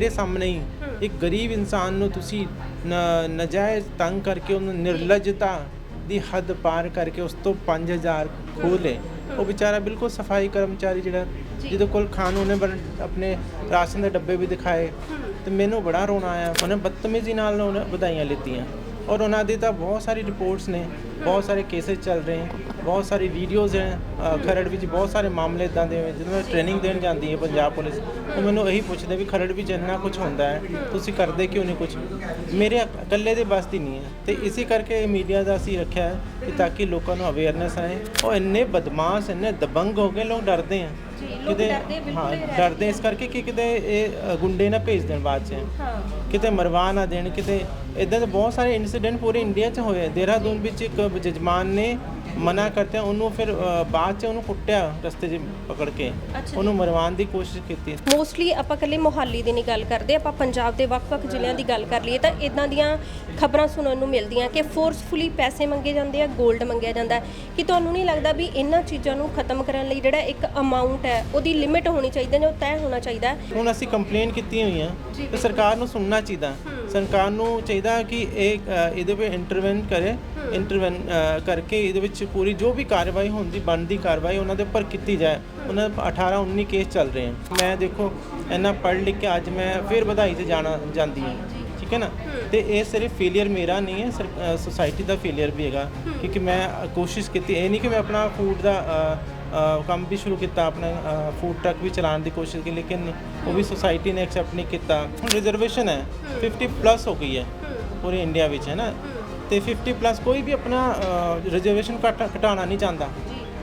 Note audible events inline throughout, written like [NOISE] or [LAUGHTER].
ਮੇਰੇ ਸਾਹਮਣੇ ਹੀ। ਇੱਕ ਗਰੀਬ ਇਨਸਾਨ ਨੂੰ ਤੁਸੀਂ ਨਜਾਇਜ਼ ਤੰਗ ਕਰਕੇ ਉਹਨੂੰ ਨਿਰਲਜਤਾ ਦੀ ਹੱਦ ਪਾਰ ਕਰਕੇ ਉਸ ਤੋਂ 5000 ਖੋਹ ਲਏ ਉਹ ਵਿਚਾਰਾ ਬਿਲਕੁਲ ਸਫ਼ਾਈ ਕਰਮਚਾਰੀ ਜਿਹੜਾ ਜਿਹਦੇ ਕੋਲ ਖਾਣ ਉਹਨੇ ਆਪਣੇ ਰਾਸ਼ਨ ਦੇ ਡੱਬੇ ਵੀ ਦਿਖਾਏ। ਤੇ ਮੈਨੂੰ ਬੜਾ ਰੋਣਾ ਆਇਆ। ਉਹਨੇ ਬਦਤਮੀਜ਼ੀ ਨਾਲ ਉਹਨੇ ਵਧਾਈਆਂ ਲਿੱਤੀਆਂ। ਔਰ ਉਹਨਾਂ ਦੀ ਤਾਂ ਬਹੁਤ ਸਾਰੀ ਰਿਪੋਰਟਸ ਨੇ, ਬਹੁਤ ਸਾਰੇ ਕੇਸਿਸ ਚੱਲ ਰਹੇ ਹਨ ਬਹੁਤ ਸਾਰੀ ਵੀਡੀਓਜ਼ ਹੈ ਖਰੜ ਵਿੱਚ ਬਹੁਤ ਸਾਰੇ ਮਾਮਲੇ ਇਦਾਂ ਦੇ ਹੋਏ ਜਦੋਂ ਮੈਂ ਟ੍ਰੇਨਿੰਗ ਦੇਣ ਜਾਂਦੀ ਹੈ ਪੰਜਾਬ ਪੁਲਿਸ। ਉਹ ਮੈਨੂੰ ਇਹੀ ਪੁੱਛਦੇ ਵੀ ਖਰੜ ਵਿੱਚ ਇੰਨਾ ਕੁਝ ਹੁੰਦਾ ਹੈ, ਤੁਸੀਂ ਕਰਦੇ ਕਿਉਂ ਨਹੀਂ ਕੁਝ ਮੇਰੇ ਇਕੱਲੇ ਦੇ ਬਸ ਦੀ ਨਹੀਂ ਹੈ। ਤੇ ਇਸੇ ਕਰਕੇ ਮੀਡੀਆ ਦਾ ਅਸੀਂ ਰੱਖਿਆ ਹੈ ਕਿ ਤਾਂ ਕਿ ਲੋਕਾਂ ਨੂੰ ਅਵੇਅਰਨੈਸ ਆਏ। ਉਹ ਇੰਨੇ ਬਦਮਾਸ਼, ਇੰਨੇ ਦਬੰਗ ਹੋ ਕੇ ਲੋਕ ਡਰਦੇ ਆ। ਜੀ, ਲੋਕ ਡਰਦੇ ਬਿਲਕੁਲ ਹਾਂ ਹੀ ਰਹਿ ਡਰਦੇ ਇਸ ਕਰਕੇ ਕਿ ਕਿਤੇ ਇਹ ਅ, ਗੁੰਡੇ ਨਾ ਭੇਜ ਦੇਣ ਬਾਅਦ ਚ। ਹਾਂ। ਕਿਤੇ ਮਰਵਾ ਨਾ ਦੇਣ ਕਿਤੇ ਇਦਾਂ ਦੇ ਬਹੁਤ ਸਾਰੇ ਇਨਸੀਡੈਂਟ ਪੂਰੇ ਇੰਡੀਆ 'ਚ ਹੋਏ ਆ। ਦੇਹਰਾਦੂਨ ਵਿੱਚ ਇੱਕ ਜਜਮਾਨ ਨੇ ਮਨਾ ਕਰਤਿਆਂ ਉਹਨੂੰ ਫਿਰ ਅ, ਬਾਅਦ 'ਚ ਉਹਨੂੰ ਕੁੱਟਿਆ ਰਸਤੇ 'ਚ ਪਕੜ ਕੇ। ਅੱਛਾ। ਉਹਨੂੰ ਮਰਵਾਉਣ ਦੀ ਕੋਸ਼ਿਸ਼ ਕੀਤੀ। ਮੋਸਟਲੀ ਆਪਾਂ ਇਕੱਲੇ ਮੋਹਾਲੀ ਦੀ ਨਹੀਂ ਗੱਲ ਕਰਦੇ ਆਪਾਂ ਪੰਜਾਬ ਦੇ ਵੱਖ-ਵੱਖ ਜ਼ਿਲ੍ਹਿਆਂ ਦੀ ਗੱਲ ਕਰ ਲਈਏ ਤਾਂ ਇਦਾਂ ਦੀਆਂ ਖਬਰਾਂ ਸੁਣਨ ਨੂੰ ਮਿਲਦੀਆਂ ਕਿ ਫੋਰਸਫੁਲੀ ਪੈਸੇ ਮੰਗੇ ਜਾਂਦੇ ਆ 골ਡ ਮੰਗਿਆ ਜਾਂਦਾ ਹੈ। ਕਿ ਤੁਹਾਨੂੰ ਨਹੀਂ ਲੱਗਦਾ ਵੀ ਇਹਨਾਂ ਚੀਜ਼ਾਂ ਨੂੰ ਖਤਮ ਕਰਨ ਲਈ ਜਿਹੜਾ ਇੱਕ ਅਮਾਉਂਟ ਹੈ ਉਹਦੀ ਲਿਮਿਟ ਹੋਣੀ ਚਾਹੀਦੀ ਹੈ ਜੋ ਤੈਅ ਹੋਣਾ ਚਾਹੀਦਾ ਹੈ? ਹੁਣ ਅਸੀਂ ਕੰਪਲੇਨ ਕੀਤੀ ਹੋਈ ਆ ਤੇ ਸਰਕਾਰ ਨੂੰ ਸੁਣਨਾ ਚਾਹੀਦਾ। ਸਰਕਾਰ ਨੂੰ ਚਾਹੀਦਾ ਕਿ ਇਹ ਅ, ਇਹਦੇ ਵਿੱਚ ਇੰਟਰਵੈਨ ਕਰੇ ਇੰਟਰਵੈਨ ਕਰਕੇ ਇਹਦੇ ਵਿੱਚ ਪੂਰੀ ਜੋ ਵੀ ਕਾਰਵਾਈ ਹੁੰਦੀ ਬਣਦੀ ਕਾਰਵਾਈ ਉਹਨਾਂ ਦੇ ਉੱਪਰ ਕੀਤੀ ਜਾਏ। ਉਹਨਾਂ ਦੇ 18 19 ਕੇਸ ਚੱਲ ਰਹੇ ਹਨ। ਮੈਂ ਦੇਖੋ ਇੰਨਾ ਪੜ੍ਹ ਲਿਖ ਕੇ ਅੱਜ ਮੈਂ ਫਿਰ ਵਧਾਈ ਤੇ ਜਾਣਾ ਜਾਂਦੀ ਹਾਂ। ਠੀਕ ਹੈ ਨਾ? ਤੇ ਇਹ ਸਿਰਫ ਫੇਲਿਅਰ ਮੇਰਾ ਨਹੀਂ ਹੈ ਸੋਸਾਇਟੀ ਦਾ ਫੇਲਿਅਰ ਵੀ ਹੈਗਾ। ਕਿਉਂਕਿ ਮੈਂ ਅ, ਕੋਸ਼ਿਸ਼ ਕੀਤੀ ਇਹ ਨਹੀਂ ਕਿ ਮੈਂ ਆਪਣਾ ਫੂਡ ਦਾ ਅ, ਕੰਮ ਵੀ ਸ਼ੁਰੂ ਕੀਤਾ ਆਪਣਾ ਫੂਡ ਟਰੱਕ ਵੀ ਚਲਾਉਣ ਦੀ ਕੋਸ਼ਿਸ਼ ਕੀਤੀ ਲੇਕਿਨ ਉਹ ਵੀ ਸੋਸਾਇਟੀ ਨੇ ਐਕਸੈਪਟ ਨਹੀਂ ਕੀਤਾ। ਹੁਣ ਰਿਜ਼ਰਵੇਸ਼ਨ ਹੈ 50 ਪਲੱਸ ਹੋ ਗਈ ਹੈ ਪੂਰੇ ਇੰਡੀਆ ਵਿੱਚ ਹੈ ਨਾ? ਤੇ 50 ਪਲੱਸ ਕੋਈ ਵੀ ਆਪਣਾ ਰਿਜ਼ਰਵੇਸ਼ਨ ਘਟਾਉਣਾ ਨਹੀਂ ਚਾਹੁੰਦਾ।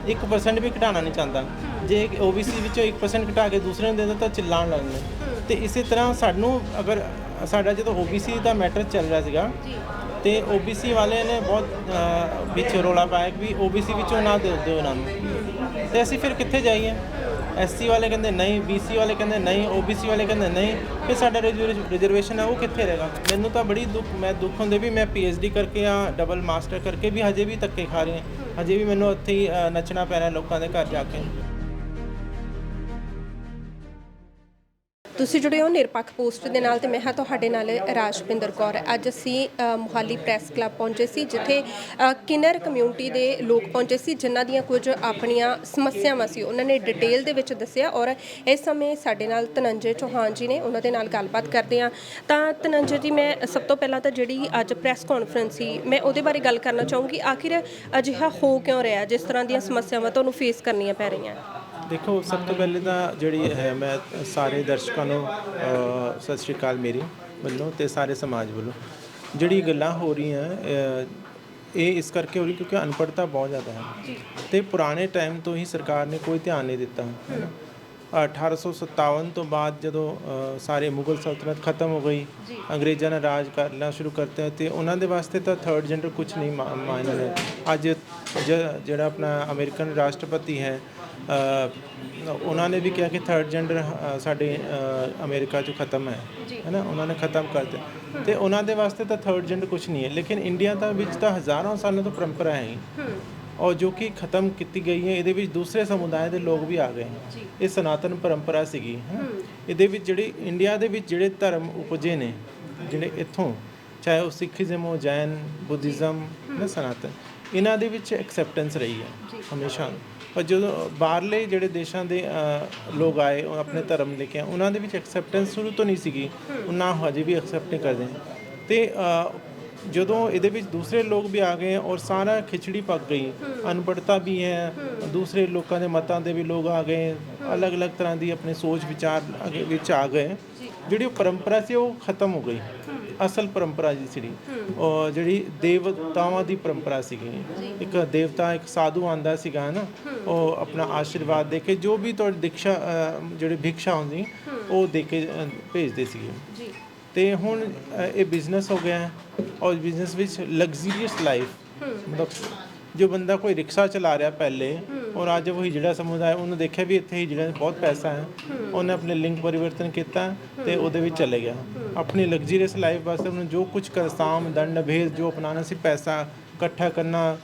1% ਵੀ ਘਟਾਉਣਾ ਨਹੀਂ ਚਾਹੁੰਦਾ। ਜੇ OBC ਵਿੱਚੋਂ 1% ਘਟਾ ਕੇ ਦੂਸਰੇ ਨੂੰ ਦੇ ਦਿਓ ਤਾਂ ਚਿল্ਲਾਉਣ ਲੱਗਦੇ ਤੇ ਇਸੇ ਤਰ੍ਹਾਂ ਸਾਨੂੰ ਅਗਰ ਸਾਡਾ ਜਦੋਂ OBC ਦਾ ਮੈਟਰ ਚੱਲ ਰਿਹਾ ਸੀਗਾ ਤੇ OBC ਵਾਲੇ ਨੇ ਬਹੁਤ ਅ, ਵਿੱਚ ਰੋਲਾ ਪਾਇਆ ਕਿ ਵੀ OBC ਵਿੱਚੋਂ ਨਾ ਦੇ ਦਿਓ ਉਹਨਾਂ ਨੂੰ। ਤੇ ਅਸੀਂ ਫਿਰ ਕਿੱਥੇ ਜਾਈਏ? ਐਸਸੀ ਵਾਲੇ ਕਹਿੰਦੇ ਨਹੀਂ BC ਵਾਲੇ ਕਹਿੰਦੇ ਨਹੀਂ OBC ਵਾਲੇ ਕਹਿੰਦੇ ਨਹੀਂ। ਫਿਰ ਸਾਡਾ ਰਿਜ਼ਰਵੇਸ਼ਨ ਹੈ ਉਹ ਕਿੱਥੇ ਰਹੇਗਾ? ਮੈਨੂੰ ਤਾਂ ਬੜੀ ਦੁੱਖ ਮੈਂ ਦੁੱਖ ਹੁੰਦੇ ਵੀ ਮੈਂ PhD ਕਰਕੇ ਆ ਡਬਲ ਮਾਸਟਰ ਕਰਕੇ ਵੀ ਹਜੇ ਵੀ ਧੱਕੇ ਖਾ ਰਹੇ ਹਾਂ। ਹਜੇ ਵੀ ਮੈਨੂੰ ਉੱਥੇ ਹੀ ਨੱਚਣਾ ਪੈ ਰਿਹਾ ਲੋਕਾਂ ਦੇ ਘਰ ਜਾ ਕੇ। ਤੁਸੀਂ ਜੁੜੇ ਹੋ ਨਿਰਪੱਖ ਪੋਸਟ ਦੇ ਨਾਲ ਤੇ ਮੈਂ ਹਾਂ ਤੁਹਾਡੇ ਨਾਲ ਰਾਜਪਿੰਦਰ ਕੌਰ। ਅੱਜ ਅਸੀਂ ਅ, ਮੋਹਾਲੀ ਪ੍ਰੈਸ ਕਲੱਬ ਪਹੁੰਚੇ ਸੀ ਜਿੱਥੇ ਕਿਨਰ ਕਮਿਊਨਿਟੀ ਦੇ ਲੋਕ ਪਹੁੰਚੇ ਸੀ ਜਿਨ੍ਹਾਂ ਦੀਆਂ ਕੁਝ ਆਪਣੀਆਂ ਸਮੱਸਿਆਵਾਂ ਸੀ। ਉਹਨਾਂ ਨੇ ਡਿਟੇਲ ਦੇ ਵਿੱਚ ਦੱਸਿਆ ਔਰ ਇਸ ਸਮੇਂ ਸਾਡੇ ਨਾਲ ਧਨੰਜੇ ਚੌਹਾਨ ਜੀ ਨੇ ਉਹਨਾਂ ਦੇ ਨਾਲ ਗੱਲਬਾਤ ਕਰਦੇ ਹਾਂ। ਤਾਂ ਧਨੰਜੇ ਜੀ ਮੈਂ ਸਭ ਤੋਂ ਪਹਿਲਾਂ ਤਾਂ ਜਿਹੜੀ ਅੱਜ ਪ੍ਰੈਸ ਕਾਨਫਰੰਸ ਸੀ ਮੈਂ ਉਹਦੇ ਬਾਰੇ ਗੱਲ ਕਰਨਾ ਚਾਹੂੰਗੀ। ਆਖਿਰ ਅਜਿਹਾ ਹੋ ਕਿਉਂ ਰਿਹਾ ਜਿਸ ਤਰ੍ਹਾਂ ਦੀਆਂ ਸਮੱਸਿਆਵਾਂ ਤੁਹਾਨੂੰ ਫੇਸ ਕਰਨੀਆਂ ਪੈ ਰਹੀਆਂ? ਦੇਖੋ ਸਭ ਤੋਂ ਪਹਿਲੇ ਤਾਂ ਜਿਹੜੀ ਹੈ ਮੈਂ ਸਾਰੇ ਦਰਸ਼ਕਾਂ ਨੂੰ ਅ, ਸਤਿ ਸ਼੍ਰੀ ਅਕਾਲ ਮੇਰੀ ਵੱਲੋਂ ਤੇ ਸਾਰੇ ਸਮਾਜ ਵੱਲੋਂ। ਜਿਹੜੀ ਗੱਲਾਂ ਹੋ ਰਹੀਆਂ ਅ, ਇਹ ਇਸ ਕਰਕੇ ਹੋ ਰਹੀ ਕਿਉਂਕਿ ਅਨਪੜ੍ਹਤਾ ਬਹੁਤ ਜ਼ਿਆਦਾ ਹੈ। ਤੇ ਪੁਰਾਣੇ ਟਾਈਮ ਤੋਂ ਹੀ ਸਰਕਾਰ ਨੇ ਕੋਈ ਧਿਆਨ ਨਹੀਂ ਦਿੱਤਾ। ਹੈ ਨਾ 1857 ਤੋਂ ਬਾਅਦ ਜਦੋਂ ਅ, ਸਾਰੇ ਮੁਗਲ ਸਲਤਨਤ ਖਤਮ ਹੋ ਗਈ ਅੰਗਰੇਜ਼ਾਂ ਨੇ ਰਾਜ ਕਰਨਾ ਸ਼ੁਰੂ ਕਰਤੇ ਤੇ ਉਹਨਾਂ ਦੇ ਵਾਸਤੇ ਤਾਂ ਥਰਡ ਜੈਂਡਰ ਕੁਝ ਨਹੀਂ ਮਾ- ਮਾਇਨੇ ਅੱਜ ਜਿਹੜਾ ਆਪਣਾ ਅਮਰੀਕਨ ਰਾਸ਼ਟਰਪਤੀ ਹੈ ਉਹਨਾਂ ਨੇ ਵੀ ਕਿਹਾ ਕਿ ਥਰਡ ਜੈਂਡਰ ਸਾਡੇ ਅਮਰੀਕਾ 'ਚ ਖਤਮ ਹੈ। ਹੈ ਨਾ ਉਹਨਾਂ ਨੇ ਖਤਮ ਕਰ ਦਿੱਤਾ। ਤੇ ਉਹਨਾਂ ਦੇ ਵਾਸਤੇ ਤਾਂ ਥਰਡ ਜੈਂਡਰ ਕੁਝ ਨਹੀਂ ਹੈ ਲੇਕਿਨ ਇੰਡੀਆ ਦਾ ਵਿੱਚ ਤਾਂ ਹਜ਼ਾਰਾਂ ਸਾਲਾਂ ਤੋਂ ਪਰੰਪਰਾ ਹੈ ਔਰ ਜੋ ਕਿ ਖਤਮ ਕੀਤੀ ਗਈ ਹੈ ਇਹਦੇ ਵਿੱਚ ਦੂਸਰੇ ਸਮੁਦਾਇ ਦੇ ਲੋਕ ਵੀ ਆ ਗਏ ਇਹ ਸਨਾਤਨ ਪਰੰਪਰਾ ਸੀਗੀ ਹੈ। ਇਹਦੇ ਵਿੱਚ ਜਿਹੜੇ ਇੰਡੀਆ ਦੇ ਵਿੱਚ ਜਿਹੜੇ ਧਰਮ ਉਪਜੇ ਨੇ ਜਿਹੜੇ ਇੱਥੋਂ ਚਾਹੇ ਉਹ ਸਿੱਖੀਜ਼ਮ ਹੋ ਜੈਨ ਬੁੱਧੀਜ਼ਮ ਨਾ ਸਨਾਤਨ ਇਹਨਾਂ ਦੇ ਵਿੱਚ ਐਕਸੈਪਟੈਂਸ ਰਹੀ ਹੈ ਹਮੇਸ਼ਾ। ਪਰ ਜਦੋਂ ਬਾਹਰਲੇ ਜਿਹੜੇ ਦੇਸ਼ਾਂ ਦੇ ਲੋਕ ਆਏ ਉਹ ਆਪਣੇ ਧਰਮ ਲੈ ਕੇ ਉਹਨਾਂ ਦੇ ਵਿੱਚ ਐਕਸੈਪਟੈਂਸ ਸ਼ੁਰੂ ਤੋਂ ਨਹੀਂ ਸੀਗੀ। ਉਹਨਾਂ ਹਜੇ ਵੀ ਐਕਸੈਪਟ ਨਹੀਂ ਕਰਦੇ। ਤੇ ਜਦੋਂ ਇਹਦੇ ਵਿੱਚ ਦੂਸਰੇ ਲੋਕ ਵੀ ਆ ਗਏ ਔਰ ਸਾਰਾ ਖਿਚੜੀ ਪੱਕ ਗਈ ਅਨਪੜ੍ਹਤਾ ਵੀ ਹੈ ਦੂਸਰੇ ਲੋਕਾਂ ਦੇ ਮਤਾਂ ਦੇ ਵੀ ਲੋਕ ਆ ਗਏ ਅਲੱਗ-ਅਲੱਗ ਤਰ੍ਹਾਂ ਦੀ ਆਪਣੀ ਸੋਚ ਵਿਚਾਰ ਵਿੱਚ ਆ ਗਏ। ਜਿਹੜੀ ਉਹ ਪਰੰਪਰਾ ਸੀ ਉਹ ਖਤਮ ਹੋ ਗਈ। ਅਸਲ ਪਰੰਪਰਾ ਜੀ ਸੀ ਉਹ ਜਿਹੜੀ ਦੇਵਤਾਵਾਂ ਦੀ ਪਰੰਪਰਾ ਸੀਗੀ। ਇੱਕ ਦੇਵਤਾ ਇੱਕ ਸਾਧੂ ਆਂਦਾ ਸੀਗਾ ਨਾ ਉਹ ਆਪਣਾ ਆਸ਼ੀਰਵਾਦ ਦੇ ਕੇ ਜੋ ਵੀ ਤੁਹਾਡੀ ਦੀਕਸ਼ਾ ਅ, ਜਿਹੜੀ ਭਿਕਸ਼ਾ ਹੁੰਦੀ ਉਹ ਦੇ ਕੇ ਭੇਜਦੇ ਸੀਗੇ। ਜੀ। ਤੇ ਹੁਣ ਇਹ ਬਿਜ਼ਨਸ ਹੋ ਗਿਆ ਹੈ। ਔਰ ਬਿਜ਼ਨਸ ਵਿੱਚ ਲਗਜ਼ਰੀਅਸ ਲਾਈਫ ਮਤਲਬ ਜੋ ਬੰਦਾ ਕੋਈ ਰਿਕਸ਼ਾ ਚਲਾ ਰਿਹਾ ਪਹਿਲੇ ਔਰ ਅੱਜ ਉਹ ਜਿਹੜਾ ਸਮੁਦਾਇ ਉਹਨੂੰ ਦੇਖਿਆ ਵੀ ਇੱਥੇ ਹੀ ਜਿਹੜਾ ਬਹੁਤ ਪੈਸਾ ਹੈ ਉਹਨੇ ਆਪਣੇ ਲਿੰਗ ਪਰਿਵਰਤਨ ਕੀਤਾ ਤੇ ਉਹਦੇ ਵਿੱਚ ਚਲੇ ਗਿਆ। ਆਪਣੀ ਲਗਜ਼ਰੀਅਸ ਲਾਈਫ ਵਾਸਤੇ ਉਹਨੂੰ ਜੋ ਕੁਝ ਕਰ ਸਾਮ ਦੰਡ ਭੇਦ ਜੋ ਅਪਣਾਉਣਾ ਸੀ ਪੈਸਾ ਇਕੱਠਾ ਕਰਨਾ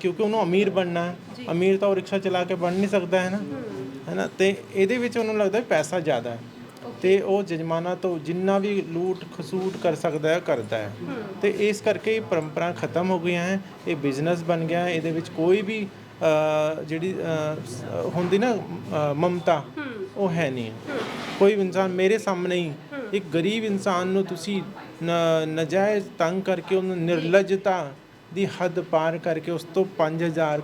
ਕਿਉਂਕਿ ਉਹਨੂੰ ਅਮੀਰ ਬਣਨਾ ਅਮੀਰ ਤਾਂ ਉਹ ਰਿਕਸ਼ਾ ਚਲਾ ਕੇ ਬਣ ਨਹੀਂ ਸਕਦਾ ਹੈ ਨਾ? ਹੈ। ਨਾ? ਤੇ ਇਹਦੇ ਵਿੱਚ ਉਹਨੂੰ ਲੱਗਦਾ ਪੈਸਾ ਜ਼ਿਆਦਾ ਹੈ। ਤੇ ਉਹ ਜਜਮਾਨਾ ਤੋਂ ਜਿੰਨਾ ਵੀ ਲੂਟ ਖਸੂਟ ਕਰ ਸਕਦਾ ਹੈ ਕਰਦਾ ਹੈ। ਤੇ ਇਸ ਕਰਕੇ ਇਹ ਪਰੰਪਰਾ ਖਤਮ ਹੋ ਗਈਆਂ ਹੈ ਇਹ ਬਿਜ਼ਨਸ ਬਣ ਗਿਆ ਹੈ ਇਹਦੇ ਵਿੱਚ ਕੋਈ ਵੀ ਜਿਹੜੀ ਹੁੰਦੀ ਨਾ ਮਮਤਾ ਉਹ ਹੈ ਨਹੀਂ। ਕੋਈ ਇਨਸਾਨ ਮੇਰੇ ਸਾਹਮਣੇ ਹੀ ਇੱਕ ਗਰੀਬ ਇਨਸਾਨ ਨੂੰ ਤੁਸੀਂ ਨਜਾਇਜ਼ ਤੰਗ ਕਰਕੇ ਉਹਨੂੰ ਨਿਰਲਜਤਾ ਦੀ ਹੱਦ ਪਾਰ ਕਰਕੇ ਉਸ ਤੋਂ 5000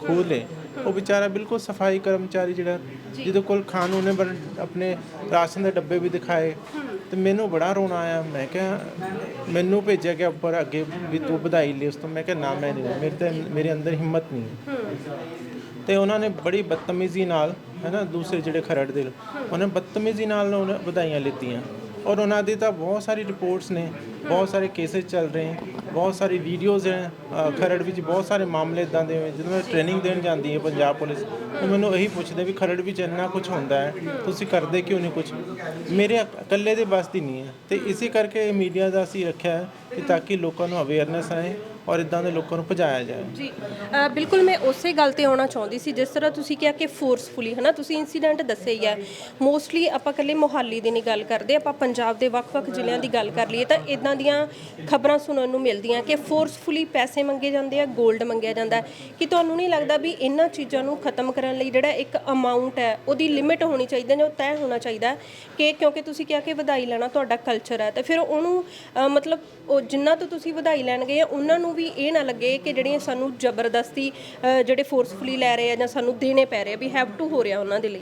ਖੋਹ ਲਏ। ਉਹ ਵਿਚਾਰਾ ਬਿਲਕੁਲ ਸਫ਼ਾਈ ਕਰਮਚਾਰੀ ਜਿਹੜਾ ਜਿਹਦੇ ਕੋਲ ਖਾਣ ਉਹਨੇ ਆਪਣੇ ਰਾਸ਼ਨ ਦੇ ਡੱਬੇ ਵੀ ਦਿਖਾਏ। ਅਤੇ ਮੈਨੂੰ ਬੜਾ ਰੋਣਾ ਆਇਆ। ਮੈਂ ਕਿਹਾ, ਮੈਨੂੰ ਭੇਜਿਆ ਗਿਆ ਉੱਪਰ ਅੱਗੇ ਵੀ ਤੂੰ ਵਧਾਈ ਲੈ ਉਸ ਤੋਂ ਮੈਂ ਕਿਹਾ, ਨਾ, ਮੈਂ ਨਹੀਂ, ਮੇਰੇ ਤੇ, ਮੇਰੇ ਅੰਦਰ ਹਿੰਮਤ ਨਹੀਂ ਹੈ। ਤੇ ਉਹਨਾਂ ਨੇ ਬੜੀ ਬਦਤਮੀਜ਼ੀ ਨਾਲ ਹੈ ਨਾ ਦੂਸਰੇ ਜਿਹੜੇ ਖਰੜ ਦੇ, ਉਹਨੇ ਬਦਤਮੀਜ਼ੀ ਨਾਲ ਉਹਨੇ ਵਧਾਈਆਂ ਲਿੱਤੀਆਂ। ਔਰ ਉਹਨਾਂ ਦੀ ਤਾਂ ਬਹੁਤ ਸਾਰੀ ਰਿਪੋਰਟਸ ਨੇ ਬਹੁਤ ਸਾਰੇ ਕੇसेस ਚੱਲ ਰਹੇ ਹਨ ਬਹੁਤ ਸਾਰੀ ਵੀਡੀਓਜ਼ ਹੈ ਅ, ਖਰੜ ਵਿੱਚ ਬਹੁਤ ਸਾਰੇ ਮਾਮਲੇ ਇਦਾਂ ਦੇ ਹੋਏ ਜਦੋਂ ਮੈਂ ਟ੍ਰੇਨਿੰਗ ਦੇਣ ਜਾਂਦੀ ਹੈ ਪੰਜਾਬ ਪੁਲਿਸ। ਉਹ ਮੈਨੂੰ ਇਹੀ ਪੁੱਛਦੇ ਵੀ ਖਰੜ ਵਿੱਚ ਇੰਨਾ ਕੁਝ ਹੁੰਦਾ ਹੈ ਤੁਸੀਂ ਕਰਦੇ ਕਿਉਂ ਨਹੀਂ ਕੁਝ ਮੇਰੇ ਇਕ- ਇਕੱਲੇ ਦੇ ਬਸ ਦੀ ਨਹੀਂ ਹੈ। ਤੇ ਇਸੇ ਕਰਕੇ ਮੀਡੀਆ ਦਾ ਅਸੀਂ ਰੱਖਿਆ ਹੈ ਕਿ ਤਾਂ ਕਿ ਲੋਕਾਂ ਨੂੰ ਅਵੇਅਰਨੈਸ ਆਏ ਔਰ ਇਦਾਂ ਦੇ ਲੋਕਾਂ ਨੂੰ ਭਜਾਇਆ ਜਾਏ। ਜੀ ਅ, ਬਿਲਕੁਲ ਮੈਂ ਉਸੇ ਗੱਲ ਤੇ ਆਉਣਾ ਚਾਹੁੰਦੀ ਸੀ ਜਿਸ ਤਰ੍ਹਾਂ ਤੁਸੀਂ ਕਿਹਾ ਕਿ ਫੋਰਸਫੁਲੀ ਹਨਾ? ਤੁਸੀਂ ਇਨਸੀਡੈਂਟ ਦੱਸੇ ਹੀ ਹੈ ਮੋਸਟਲੀ ਆਪਾਂ ਇਕੱਲੇ ਮੋਹਾਲੀ ਦੀ ਨਹੀਂ ਗੱਲ ਕਰਦੇ ਆਪਾਂ ਪੰਜਾਬ ਦੇ ਵੱਖ-ਵੱਖ ਜ਼ਿਲ੍ਹਿਆਂ ਦੀ ਗੱਲ ਕਰ ਲਈਏ ਤਾਂ ਇਦਾਂ ਦੀਆਂ ਖਬਰਾਂ ਸੁਣਨ ਨੂੰ ਮਿਲਦੀਆਂ ਕਿ ਫੋਰਸਫੁਲੀ ਪੈਸੇ ਮੰਗੇ ਜਾਂਦੇ ਆ 골ਡ ਮੰਗਿਆ ਜਾਂਦਾ ਹੈ। ਕਿ ਤੁਹਾਨੂੰ ਨਹੀਂ ਲੱਗਦਾ ਵੀ ਇਹਨਾਂ ਚੀਜ਼ਾਂ ਨੂੰ ਖਤਮ ਕਰਨ ਲਈ ਜਿਹੜਾ ਇੱਕ ਅਮਾਉਂਟ ਹੈ ਉਹਦੀ ਲਿਮਿਟ ਹੋਣੀ ਚਾਹੀਦੀ ਹੈ ਉਹ ਤੈਅ ਹੋਣਾ ਚਾਹੀਦਾ ਹੈ ਕਿ ਕਿਉਂਕਿ ਤੁਸੀਂ ਕਿਹਾ ਕਿ ਵਧਾਈ ਲੈਣਾ ਤੁਹਾਡਾ ਕਲਚਰ ਹੈ। ਤੇ ਫਿਰ ਉਹਨੂੰ ਅ, ਮਤਲਬ ਉਹ ਜਿੰਨਾ ਤੋਂ ਤੁਸੀਂ ਵਧਾਈ ਲੈਣ ਗਏ ਆ ਉਹਨਾਂ ਨੂੰ ਵੀ ਇਹ ਨਾ ਲੱਗੇ ਕਿ ਜਿਹੜੀਆਂ ਸਾਨੂੰ ਜ਼ਬਰਦਸਤੀ ਅ, ਜਿਹੜੇ ਫੋਰਸਫੁਲੀ ਲੈ ਰਹੇ ਆ ਜਾਂ ਸਾਨੂੰ ਦੇਣੇ ਪੈ ਰਹੇ ਆ ਵੀ ਹੈਵ ਟੂ ਹੋ ਰਿਹਾ ਉਹਨਾਂ ਦੇ ਲਈ।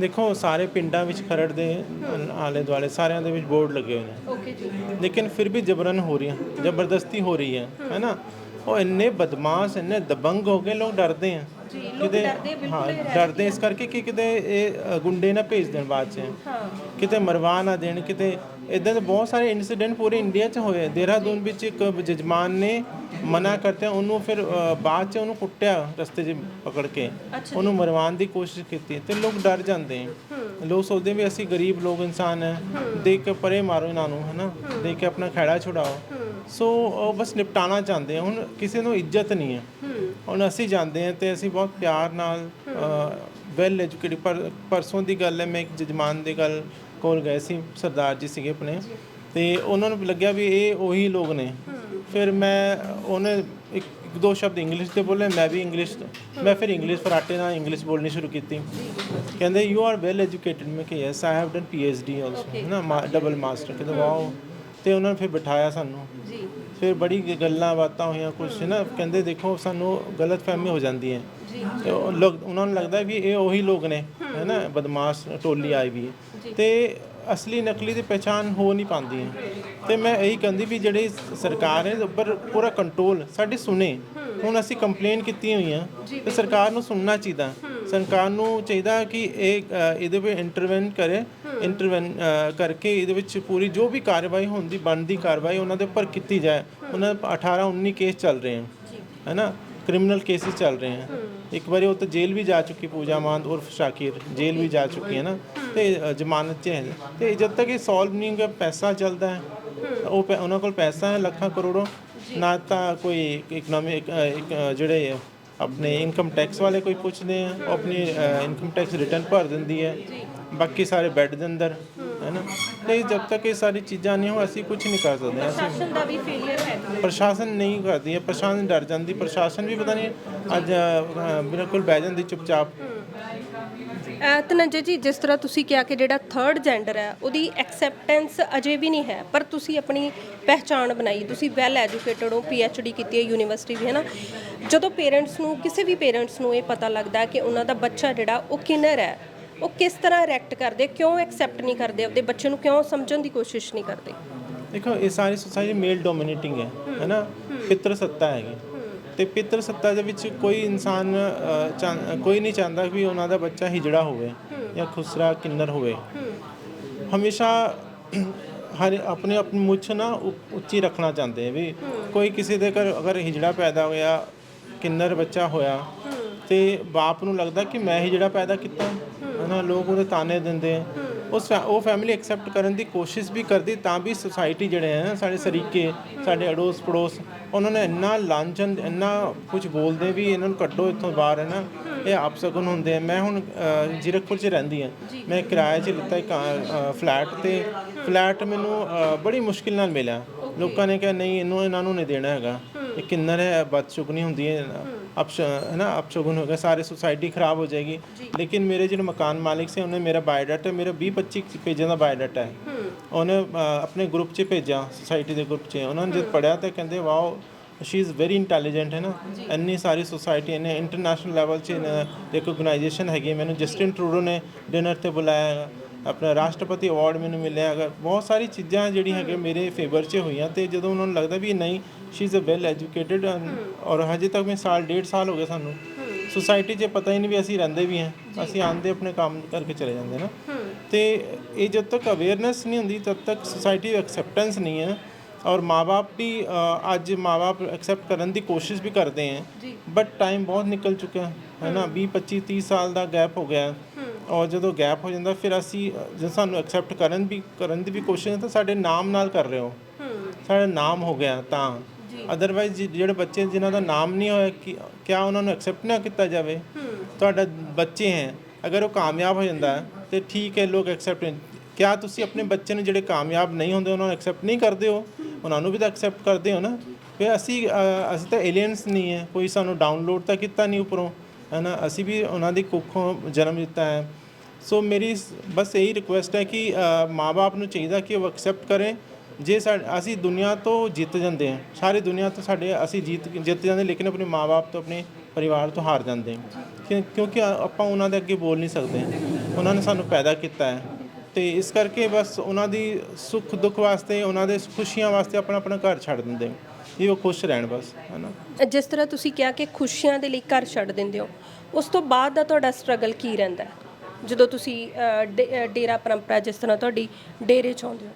ਦੇਖੋ ਸਾਰੇ ਪਿੰਡਾਂ ਵਿੱਚ ਖਰੜ ਦੇ ਆਲੇ ਦੁਆਲੇ ਸਾਰਿਆਂ ਦੇ ਵਿੱਚ ਬੋਰਡ ਲੱਗੇ ਹੋਏ ਨੇ। ਓਕੇ ਜੀ। ਲੇਕਿਨ ਫਿਰ ਵੀ ਜਬਰਨ ਹੋ ਰਹੀ ਹੈ ਜ਼ਬਰਦਸਤੀ ਹੋ ਰਹੀ ਹੈ ਹੈ ਨਾ? ਉਹ ਇੰਨੇ ਬਦਮਾਸ਼ ਇੰਨੇ ਦਬੰਗ ਹੋ ਗਏ ਲੋਕ ਡਰਦੇ ਆ। ਜੀ, ਲੋਕ ਡਰਦੇ ਬਿਲਕੁਲ ਹਾਂ ਡਰਦੇ ਇਸ ਕਰਕੇ ਕਿ ਕਿਤੇ ਇਹ ਗੁੰਡੇ ਨਾ ਭੇਜ ਦੇਣ ਬਾਅਦ ਚ। ਹਾਂ। ਕਿਤੇ ਮਰਵਾ ਨਾ ਦੇਣ ਕਿਤੇ ਇਦਾਂ ਦੇ ਬਹੁਤ ਸਾਰੇ ਇਨਸੀਡੈਂਟ ਪੂਰੇ ਇੰਡੀਆ 'ਚ ਹੋਏ। ਦੇਹਰਾਦੂਨ ਵਿੱਚ ਇੱਕ ਜਜਮਾਨ ਨੇ ਮਨਾ ਕਰਤੇ ਉਹਨੂੰ ਫਿਰ ਬਾਅਦ 'ਚ ਉਹਨੂੰ ਕੁੱਟਿਆ ਰਸਤੇ 'ਚ ਪਕੜ ਕੇ। ਉਹਨੂੰ ਮਰਵਾਉਣ ਦੀ ਕੋਸ਼ਿਸ਼ ਕੀਤੀ। ਤੇ ਲੋਕ ਡਰ ਜਾਂਦੇ ਲੋਕ ਸੋਚਦੇ ਵੀ ਅਸੀਂ ਗਰੀਬ ਲੋਕ ਇਨਸਾਨ ਹੈ। ਦੇਖ ਕੇ ਪਰੇ ਮਾਰੋ ਇਹਨਾਂ ਨੂੰ ਹਨਾ? ਦੇਖ ਕੇ ਆਪਣਾ ਖੈੜਾ ਛੁਡਾਓ। ਸੋ ਉਹ ਬਸ ਨਿਪਟਾਣਾ ਚਾਹੁੰਦੇ ਹੁਣ ਕਿਸੇ ਨੂੰ ਇੱਜ਼ਤ ਨਹੀਂ ਹੈ। ਹੁਣ ਅਸੀਂ ਜਾਂਦੇ ਹਾਂ ਤੇ ਅਸੀਂ ਬਹੁਤ ਪਿਆਰ ਨਾਲ ਵੈਲ ਐਜੂਕੇਟਡ ਪਰ ਪਰਸੋਂ ਦੀ ਗੱਲ ਹੈ ਮੈਂ ਇੱਕ ਜਜਮਾਨ ਦੀ ਗੱਲ ਕੋਲ ਗਏ ਸੀ ਸਰਦਾਰ ਜੀ ਸੀਗੇ ਆਪਣੇ। ਤੇ ਉਹਨਾਂ ਨੂੰ ਲੱਗਿਆ ਵੀ ਇਹ ਉਹੀ ਲੋਕ ਨੇ। ਫਿਰ ਮੈਂ ਉਹਨੇ ਇੱਕ ਦੋ ਸ਼ਬਦ ਇੰਗਲਿਸ਼ ਤੇ ਬੋਲੇ ਮੈਂ ਵੀ ਇੰਗਲਿਸ਼ ਮੈਂ ਫਿਰ ਇੰਗਲਿਸ਼ ਫਰਾਟੇ ਨਾਲ ਇੰਗਲਿਸ਼ ਬੋਲਣੀ ਸ਼ੁਰੂ ਕੀਤੀ। ਕਹਿੰਦੇ ਯੂ ਆਰ ਵੈਲ ਐਜੂਕੇਟਡ ਮੈਂ ਕਿ yes I have done P H D also ਨਾ ਡਬਲ ਮਾਸਟਰ ਕਹਿੰਦੇ ਵਾਓ ਤੇ ਉਹਨਾਂ ਨੇ ਫਿਰ ਬਿਠਾਇਆ ਸਾਨੂੰ। ਜੀ। ਫਿਰ ਬੜੀ ਗੱਲਾਂ ਬਾਤਾਂ ਹੋਈਆਂ ਕੁਝ ਨਾ ਕਹਿੰਦੇ ਦੇਖੋ ਸਾਨੂੰ ਗਲਤ ਫਹਿਮੀ ਹੋ ਜਾਂਦੀ ਹੈ। ਤੇ ਉਹ ਲੋਕ ਉਹਨਾਂ ਨੂੰ ਲੱਗਦਾ ਵੀ ਇਹ ਉਹੀ ਲੋਕ ਨੇ ਹੈ ਨਾ ਬਦਮਾਸ਼ ਟੋਲੀ ਆਈ ਵੀ ਹੈ। ਤੇ ਅਸਲੀ ਨਕਲੀ ਦੀ ਪਛਾਣ ਹੋ ਨਹੀਂ ਪਾਉਂਦੀ। ਹੈ ਤੇ ਮੈਂ ਇਹੀ ਕਹਿੰਦੀ ਵੀ ਜਿਹੜੀ ਸਰਕਾਰ ਹੈ ਉੱਪਰ ਪੂਰਾ ਕੰਟਰੋਲ ਸਾਡੀ ਸੁਣੇ। ਹੁਣ ਅਸੀਂ ਕੰਪਲੇਨ ਕੀਤੀ ਹੋਈਆਂ ਤੇ ਸਰਕਾਰ ਨੂੰ ਸੁਣਨਾ ਚਾਹੀਦਾ। ਸਰਕਾਰ ਨੂੰ ਚਾਹੀਦਾ ਕਿ ਇਹ ਇਹਦੇ ਵਿੱਚ ਇੰਟਰਵੈਨ ਕਰੇ ਇੰਟਰਵੈਨ ਕਰਕੇ ਇਹਦੇ ਵਿੱਚ ਪੂਰੀ ਜੋ ਵੀ ਕਾਰਵਾਈ ਹੁੰਦੀ ਬਣਦੀ ਕਾਰਵਾਈ ਉਹਨਾਂ ਦੇ ਉੱਪਰ ਕੀਤੀ ਜਾਏ। ਉਹਨਾਂ ਦੇ 18 19 ਕੇਸ ਚੱਲ ਰਹੇ ਹਨ ਹੈ ਨਾ ਕ੍ਰਿਮੀਨਲ ਕੇਸਿਸ ਚੱਲ ਰਹੇ ਹਨ ਇੱਕ ਵਾਰੀ ਉਹ ਤਾਂ ਜੇਲ੍ਹ ਵੀ ਜਾ ਚੁੱਕੀ ਪੂਜਾ ਮਾਨ ਉਰਫ ਸ਼ਾਕਿਰ ਜੇਲ੍ਹ ਵੀ ਜਾ ਚੁੱਕੀ ਹੈ ਨਾ। ਤੇ ਜ਼ਮਾਨਤ 'ਚ ਹੈ। ਤੇ ਜਦ ਤੱਕ ਇਹ ਸੋਲਵ ਨਹੀਂ ਹੋਗਾ ਪੈਸਾ ਚੱਲਦਾ ਹੈ। ਉਹ ਉਹਨਾਂ ਕੋਲ ਪੈਸਾ ਹੈ ਲੱਖਾਂ ਕਰੋੜੋਂ। ਨਾ ਤਾਂ ਕੋਈ ਇਕਨੋਮਿਕ ਜਿਹੜੇ ਆਪਣੇ ਇਨਕਮ ਟੈਕਸ ਵਾਲੇ ਕੋਈ ਪੁੱਛਦੇ ਆ ਉਹ ਆਪਣੀ ਇਨਕਮ ਟੈਕਸ ਰਿਟਰਨ ਭਰ ਦਿੰਦੀ ਹੈ। ਬਾਕੀ ਸਾਰੇ ਬੈੱਡ ਦੇ ਅੰਦਰ ਹੈ ਨਾ? ਤੇ ਜਦ ਤੱਕ ਇਹ ਸਾਰੀ ਚੀਜ਼ਾਂ ਨਹੀਂ ਹੋ ਅਸੀਂ ਕੁਝ ਨਹੀਂ ਕਰ ਸਕਦੇ। ਅਸੀਂ ਸ਼ਾਸਨ ਦਾ ਵੀ ਫੇਲਿਅਰ ਹੈ। ਪ੍ਰਸ਼ਾਸਨ ਨਹੀਂ ਕਰਦੀ ਹੈ। ਪ੍ਰਸ਼ਾਸਨ ਡਰ ਜਾਂਦੀ। ਪ੍ਰਸ਼ਾਸਨ ਵੀ ਪਤਾ ਨਹੀਂ ਅੱਜ ਬਿਲਕੁਲ ਬਹਿ ਜਾਂਦੀ ਚੁੱਪਚਾਪ। ਅ, ਧਨੰਜੇ ਜੀ ਜਿਸ ਤਰ੍ਹਾਂ ਤੁਸੀਂ ਕਿਹਾ ਕਿ ਜਿਹੜਾ ਥਰਡ ਜੈਂਡਰ ਹੈ ਉਹਦੀ ਐਕਸੈਪਟੈਂਸ ਅਜੇ ਵੀ ਨਹੀਂ ਹੈ ਪਰ ਤੁਸੀਂ ਆਪਣੀ ਪਹਿਚਾਣ ਬਣਾਈ ਤੁਸੀਂ ਵੈਲ ਐਜੂਕੇਟਡ ਹੋ ਡੀ ਕੀਤੀ ਹੈ ਯੂਨੀਵਰਸਿਟੀ ਵੀ ਹੈ ਨਾ ਜਦੋਂ ਪੇਰੈਂਟਸ ਨੂੰ ਕਿਸੇ ਵੀ ਪੇਰੈਂਟਸ ਨੂੰ ਇਹ ਪਤਾ ਲੱਗਦਾ ਕਿ ਉਹਨਾਂ ਦਾ ਬੱਚਾ ਜਿਹੜਾ ਉਹ ਕਿਨਰ ਹੈ ਉਹ ਕਿਸ ਤਰ੍ਹਾਂ ਰਿਐਕਟ ਕਰਦੇ ਕਿਉਂ ਐਕਸੈਪਟ ਨਹੀਂ ਕਰਦੇ ਆਪਦੇ ਬੱਚੇ ਨੂੰ ਕਿਉਂ ਸਮਝਣ ਦੀ ਕੋਸ਼ਿਸ਼ ਨਹੀਂ ਕਰਦੇ? ਦੇਖੋ ਇਹ ਸਾਰੀ ਸੋਸਾਇਟੀ ਮੇਲ ਡੋਮਿਨੇਟਿੰਗ ਹੈ ਹੈ। ਨਾ ਪਿਤਰ ਸੱਤਾ ਹੈਗੀ। ਅਤੇ ਪਿਤਰ ਸੱਤਾ ਦੇ ਵਿੱਚ ਕੋਈ ਇਨਸਾਨ ਚਾਹ, ਕੋਈ ਨਹੀਂ ਚਾਹੁੰਦਾ ਵੀ ਉਹਨਾਂ ਦਾ ਬੱਚਾ ਹਿਜੜਾ ਹੋਵੇ ਜਾਂ ਖੁਸਰਾ ਕਿੰਨਰ ਹੋਵੇ। ਹਮੇਸ਼ਾ ਹਰ ਆਪਣੇ ਆਪਣੀ ਮੁੱਛ ਨਾ ਉ- ਉੱਚੀ ਰੱਖਣਾ ਚਾਹੁੰਦੇ ਹੈ ਵੀ ਕੋਈ ਕਿਸੇ ਦੇ ਘਰ ਅਗਰ ਹਿਜੜਾ ਪੈਦਾ ਹੋਇਆ, ਕਿੰਨਰ ਬੱਚਾ ਹੋਇਆ ਤੇ ਬਾਪ ਨੂੰ ਲੱਗਦਾ ਕਿ ਮੈਂ ਹਿਜੜਾ ਪੈਦਾ ਕੀਤਾ। ਹਨਾ, ਲੋਕ ਉਹਦੇ ਤਾਨੇ ਦਿੰਦੇ ਆ। ਉਸ ਫੈ- ਉਹ ਫੈਮਿਲੀ ਐਕਸੈਪਟ ਕਰਨ ਦੀ ਕੋਸ਼ਿਸ਼ ਵੀ ਕਰਦੀ, ਤਾਂ ਵੀ ਸੁਸਾਇਟੀ ਜਿਹੜੇ ਹੈ ਸਾਡੇ ਸਰੀਕੇ, ਸਾਡੇ ਅੜੋਸ ਪੜੋਸ, ਉਹਨਾਂ ਨੇ ਇੰਨਾ ਲਾਂਛਨ, ਇੰਨਾ ਕੁਝ ਬੋਲਦੇ ਵੀ ਇਹਨਾਂ ਨੂੰ ਕੱਢੋ ਇੱਥੋਂ ਬਾਹਰ ਹੈ ਨਾ, ਇਹ ਆਪ ਆਪਸਗਨ ਹੁੰਦੇ ਆ। ਮੈਂ ਹੁਣ ਜ਼ੀਰਕਪੁਰ 'ਚ ਰਹਿੰਦੀ ਹਾਂ। ਮੈਂ ਕਿਰਾਏ 'ਚ ਲਿੱਤਾ ਇੱਕ ਫਲੈਟ ਤੇ। ਫਲੈਟ ਮੈਨੂੰ ਬੜੀ ਮੁਸ਼ਕਿਲ ਨਾਲ ਮਿਲਿਆ। ਲੋਕਾਂ ਨੇ ਕਿਹਾ, ਨਹੀਂ, ਇਹਨੂੰ, ਇਹਨਾਂ ਨੂੰ ਨਹੀਂ ਦੇਣਾ ਹੈਗਾ। ਇਹ ਕਿੰਨਰ ਹੈ ਬਦਸ਼ੁਗਨੀ ਹੁੰਦੀ ਹੈ ਅਪਸ਼ ਹੈ ਨਾ ਅਪਸ਼ਗੁਨ ਹੋ ਗਿਆ ਸਾਰੇ ਸੁਸਾਇਟੀ ਖਰਾਬ ਹੋ ਜਾਏਗੀ ਲੇਕਿਨ ਮੇਰੇ ਜਿਹੜੇ ਮਕਾਨ ਮਾਲਿਕ ਸੀ ਉਹਨੇ ਮੇਰਾ ਬਾਇਓਡਾਟਾ ਮੇਰਾ 20 25 ਪੇਜਾਂ ਦਾ ਬਾਇਓਡਾਟਾ ਹੈ ਉਹਨੇ ਆਪਣੇ ਗਰੁੱਪ 'ਚ ਭੇਜਿਆ ਸੁਸਾਇਟੀ ਦੇ ਗਰੁੱਪ 'ਚ ਉਹਨਾਂ ਨੇ ਜਦ ਪੜਿਆ ਤਾਂ ਕਹਿੰਦੇ wow she is very intelligent ਹੈ ਨਾ ਇੰਨੀ ਸਾਰੀ ਸੁਸਾਇਟੀ ਨੇ ਇੰਟਰਨੈਸ਼ਨਲ ਲੈਵਲ 'ਚ ਰਿਕੋਗਨਾਈਜੇਸ਼ਨ ਹੈਗੀ। ਮੈਨੂੰ ਜਸਟਿਨ ਟਰੂਡੋ ਨੇ ਡਿਨਰ ਤੇ ਬੁਲਾਇਆ। ਆਪਣਾ ਰਾਸ਼ਟਰਪਤੀ ਅਵਾਰਡ ਮੈਨੂੰ ਮਿਲਿਆ ਬਹੁਤ ਸਾਰੀ ਚੀਜ਼ਾਂ ਜਿਹੜੀਆਂ ਹੈਗੇ ਮੇਰੇ ਫੇਵਰ 'ਚ ਹੋਈਆਂ ਤੇ ਜਦੋਂ ਉਹਨਾਂ ਨੂੰ ਲੱਗਦਾ ਵੀ ਨਹੀਂ she is a well educated ਔਰ ਹਜੇ ਤੱਕ ਮੈਂ ਸਾਲ ਡੇਢ ਸਾਲ ਹੋ ਗਏ ਸਾਨੂੰ ਸੁਸਾਇਟੀ 'ਚ ਪਤਾ ਹੀ ਨਹੀਂ ਵੀ ਅਸੀਂ ਰਹਿੰਦੇ ਵੀ ਹਾਂ ਅਸੀਂ ਆਂਦੇ ਆਪਣੇ ਕੰਮ ਕਰਕੇ ਚਲੇ ਜਾਂਦੇ ਨਾ ਤੇ ਇਹ ਜਦ ਤੱਕ ਅਵੇਅਰਨੈਸ ਨਹੀਂ ਹੁੰਦੀ ਤਦ ਤੱਕ ਸੋਸਾਇਟੀ ਐਕਸੈਪਟੈਂਸ ਨਹੀਂ ਹੈ ਔਰ ਮਾਪੇ ਵੀ ਅੱਜ ਮਾਪੇ ਐਕਸੈਪਟ ਕਰਨ ਦੀ ਕੋਸ਼ਿਸ਼ ਵੀ ਕਰਦੇ ਹੈ ਬਟ ਟਾਈਮ ਬਹੁਤ ਨਿਕਲ ਚੁੱਕਾ ਹੈ ਨਾ 20 25 30 ਸਾਲ ਦਾ ਗੈਪ ਹੋ ਗਿਆ। ਔਰ ਜਦੋਂ ਗੈਪ ਹੋ ਜਾਂਦਾ ਫਿਰ ਅਸੀਂ ਜੇ ਸਾਨੂੰ ਐਕਸੈਪਟ ਕਰਨ ਵੀ ਕਰਨ ਦੀ ਵੀ ਕੋਸ਼ਿਸ਼ ਤਾਂ ਸਾਡੇ ਨਾਮ ਨਾਲ ਕਰ ਰਹੇ ਹੋ ਸਾਡਾ ਨਾਮ ਹੋ ਗਿਆ ਤਾਂ ਅਦਰਵਾਈਜ਼ ਜਿਹੜੇ ਬੱਚੇ ਜਿਨ੍ਹਾਂ ਦਾ ਨਾਮ ਨਹੀਂ ਹੋਇਆ, ਕਿ ਕਿਆ ਉਹਨਾਂ ਨੂੰ ਐਕਸੈਪਟ ਨਾ ਕੀਤਾ ਜਾਵੇ? ਤੁਹਾਡਾ ਬੱਚੇ ਹੈ। ਅਗਰ ਉਹ ਕਾਮਯਾਬ ਹੋ ਜਾਂਦਾ ਹੈ, ਤੇ ਠੀਕ ਹੈ, ਲੋਕ ਐਕਸੈਪਟ ਕਿਆ ਤੁਸੀਂ ਆਪਣੇ ਬੱਚੇ ਨੂੰ ਜਿਹੜੇ ਕਾਮਯਾਬ ਨਹੀਂ ਹੁੰਦੇ, ਉਹਨਾਂ ਨੂੰ ਐਕਸੈਪਟ ਨਹੀਂ ਕਰਦੇ ਹੋ? ਉਹਨਾਂ ਨੂੰ ਵੀ ਤਾਂ ਐਕਸੈਪਟ ਕਰਦੇ ਹੋ ਨਾ। ਫਿਰ ਅਸੀਂ ਅਸੀਂ ਤਾਂ ਏਲੀਅਨਸ ਨਹੀਂ ਹੈ। ਕੋਈ ਸਾਨੂੰ ਡਾਊਨਲੋਡ ਤਾਂ ਕੀਤਾ ਨਹੀਂ ਉੱਪਰੋਂ। ਹੈ ਨਾ ਅਸੀਂ ਵੀ ਉਹਨਾਂ ਦੀ ਕੁੱਖੋਂ ਜਨਮ ਦਿੱਤਾ ਹੈ। ਸੋ ਮੇਰੀ ਬਸ ਇਹੀ ਰਿਕੁਐਸਟ ਹੈ ਕਿ ਮਾਪੇ ਨੂੰ ਚਾਹੀਦਾ ਕਿ ਉਹ ਐਕਸੈਪਟ ਕਰੇ। ਜੇ ਸਾ ਅਸੀਂ ਦੁਨੀਆ ਤੋਂ ਜਿੱਤ ਜਾਂਦੇ ਹਾਂ, ਸਾਰੀ ਦੁਨੀਆ ਤੋਂ ਸਾਡੇ, ਅਸੀਂ ਜੀਤ, ਜਿੱਤ ਜਾਂਦੇ, ਲੇਕਿਨ ਆਪਣੇ ਮਾਪੇ ਤੋਂ, ਆਪਣੇ ਪਰਿਵਾਰ ਤੋਂ ਹਾਰ ਜਾਂਦੇ ਹਾਂ। ਕਿਉਂਕਿ ਆਪਾਂ ਉਹਨਾਂ ਦੇ ਅੱਗੇ ਬੋਲ ਨਹੀਂ ਸਕਦੇ। ਉਹਨਾਂ ਨੇ ਸਾਨੂੰ ਪੈਦਾ ਕੀਤਾ ਹੈ। ਤੇ ਇਸ ਕਰਕੇ ਬਸ ਉਹਨਾਂ ਦੀ ਸੁੱਖ, ਦੁੱਖ ਵਾਸਤੇ, ਉਹਨਾਂ ਦੇ ਖੁਸ਼ੀਆਂ ਵਾਸਤੇ ਆਪਣਾ ਆਪਣਾ ਘਰ ਛੱਡ ਦਿੰਦੇ ਇਹ ਉਹ ਖੁਸ਼ ਰਹਿਣ ਬਸ ਹੈ ਨਾ ਜਿਸ ਤਰ੍ਹਾਂ ਤੁਸੀਂ ਕਿਹਾ ਕਿ ਖੁਸ਼ੀਆਂ ਦੇ ਲਈ ਘਰ ਛੱਡ ਦਿੰਦੇ ਹੋ, ਉਸ ਤੋਂ ਬਾਅਦ ਦਾ ਤੁਹਾਡਾ ਸਟਰਗਲ ਕੀ ਰਹਿੰਦਾ ਜਦੋਂ ਤੁਸੀਂ ਡੇਰਾ ਪਰੰਪਰਾ ਜਿਸ ਤਰ੍ਹਾਂ ਤੁਹਾਡੀ ਡੇਰੇ ਚ ਆਉਂਦੇ ਹੋ।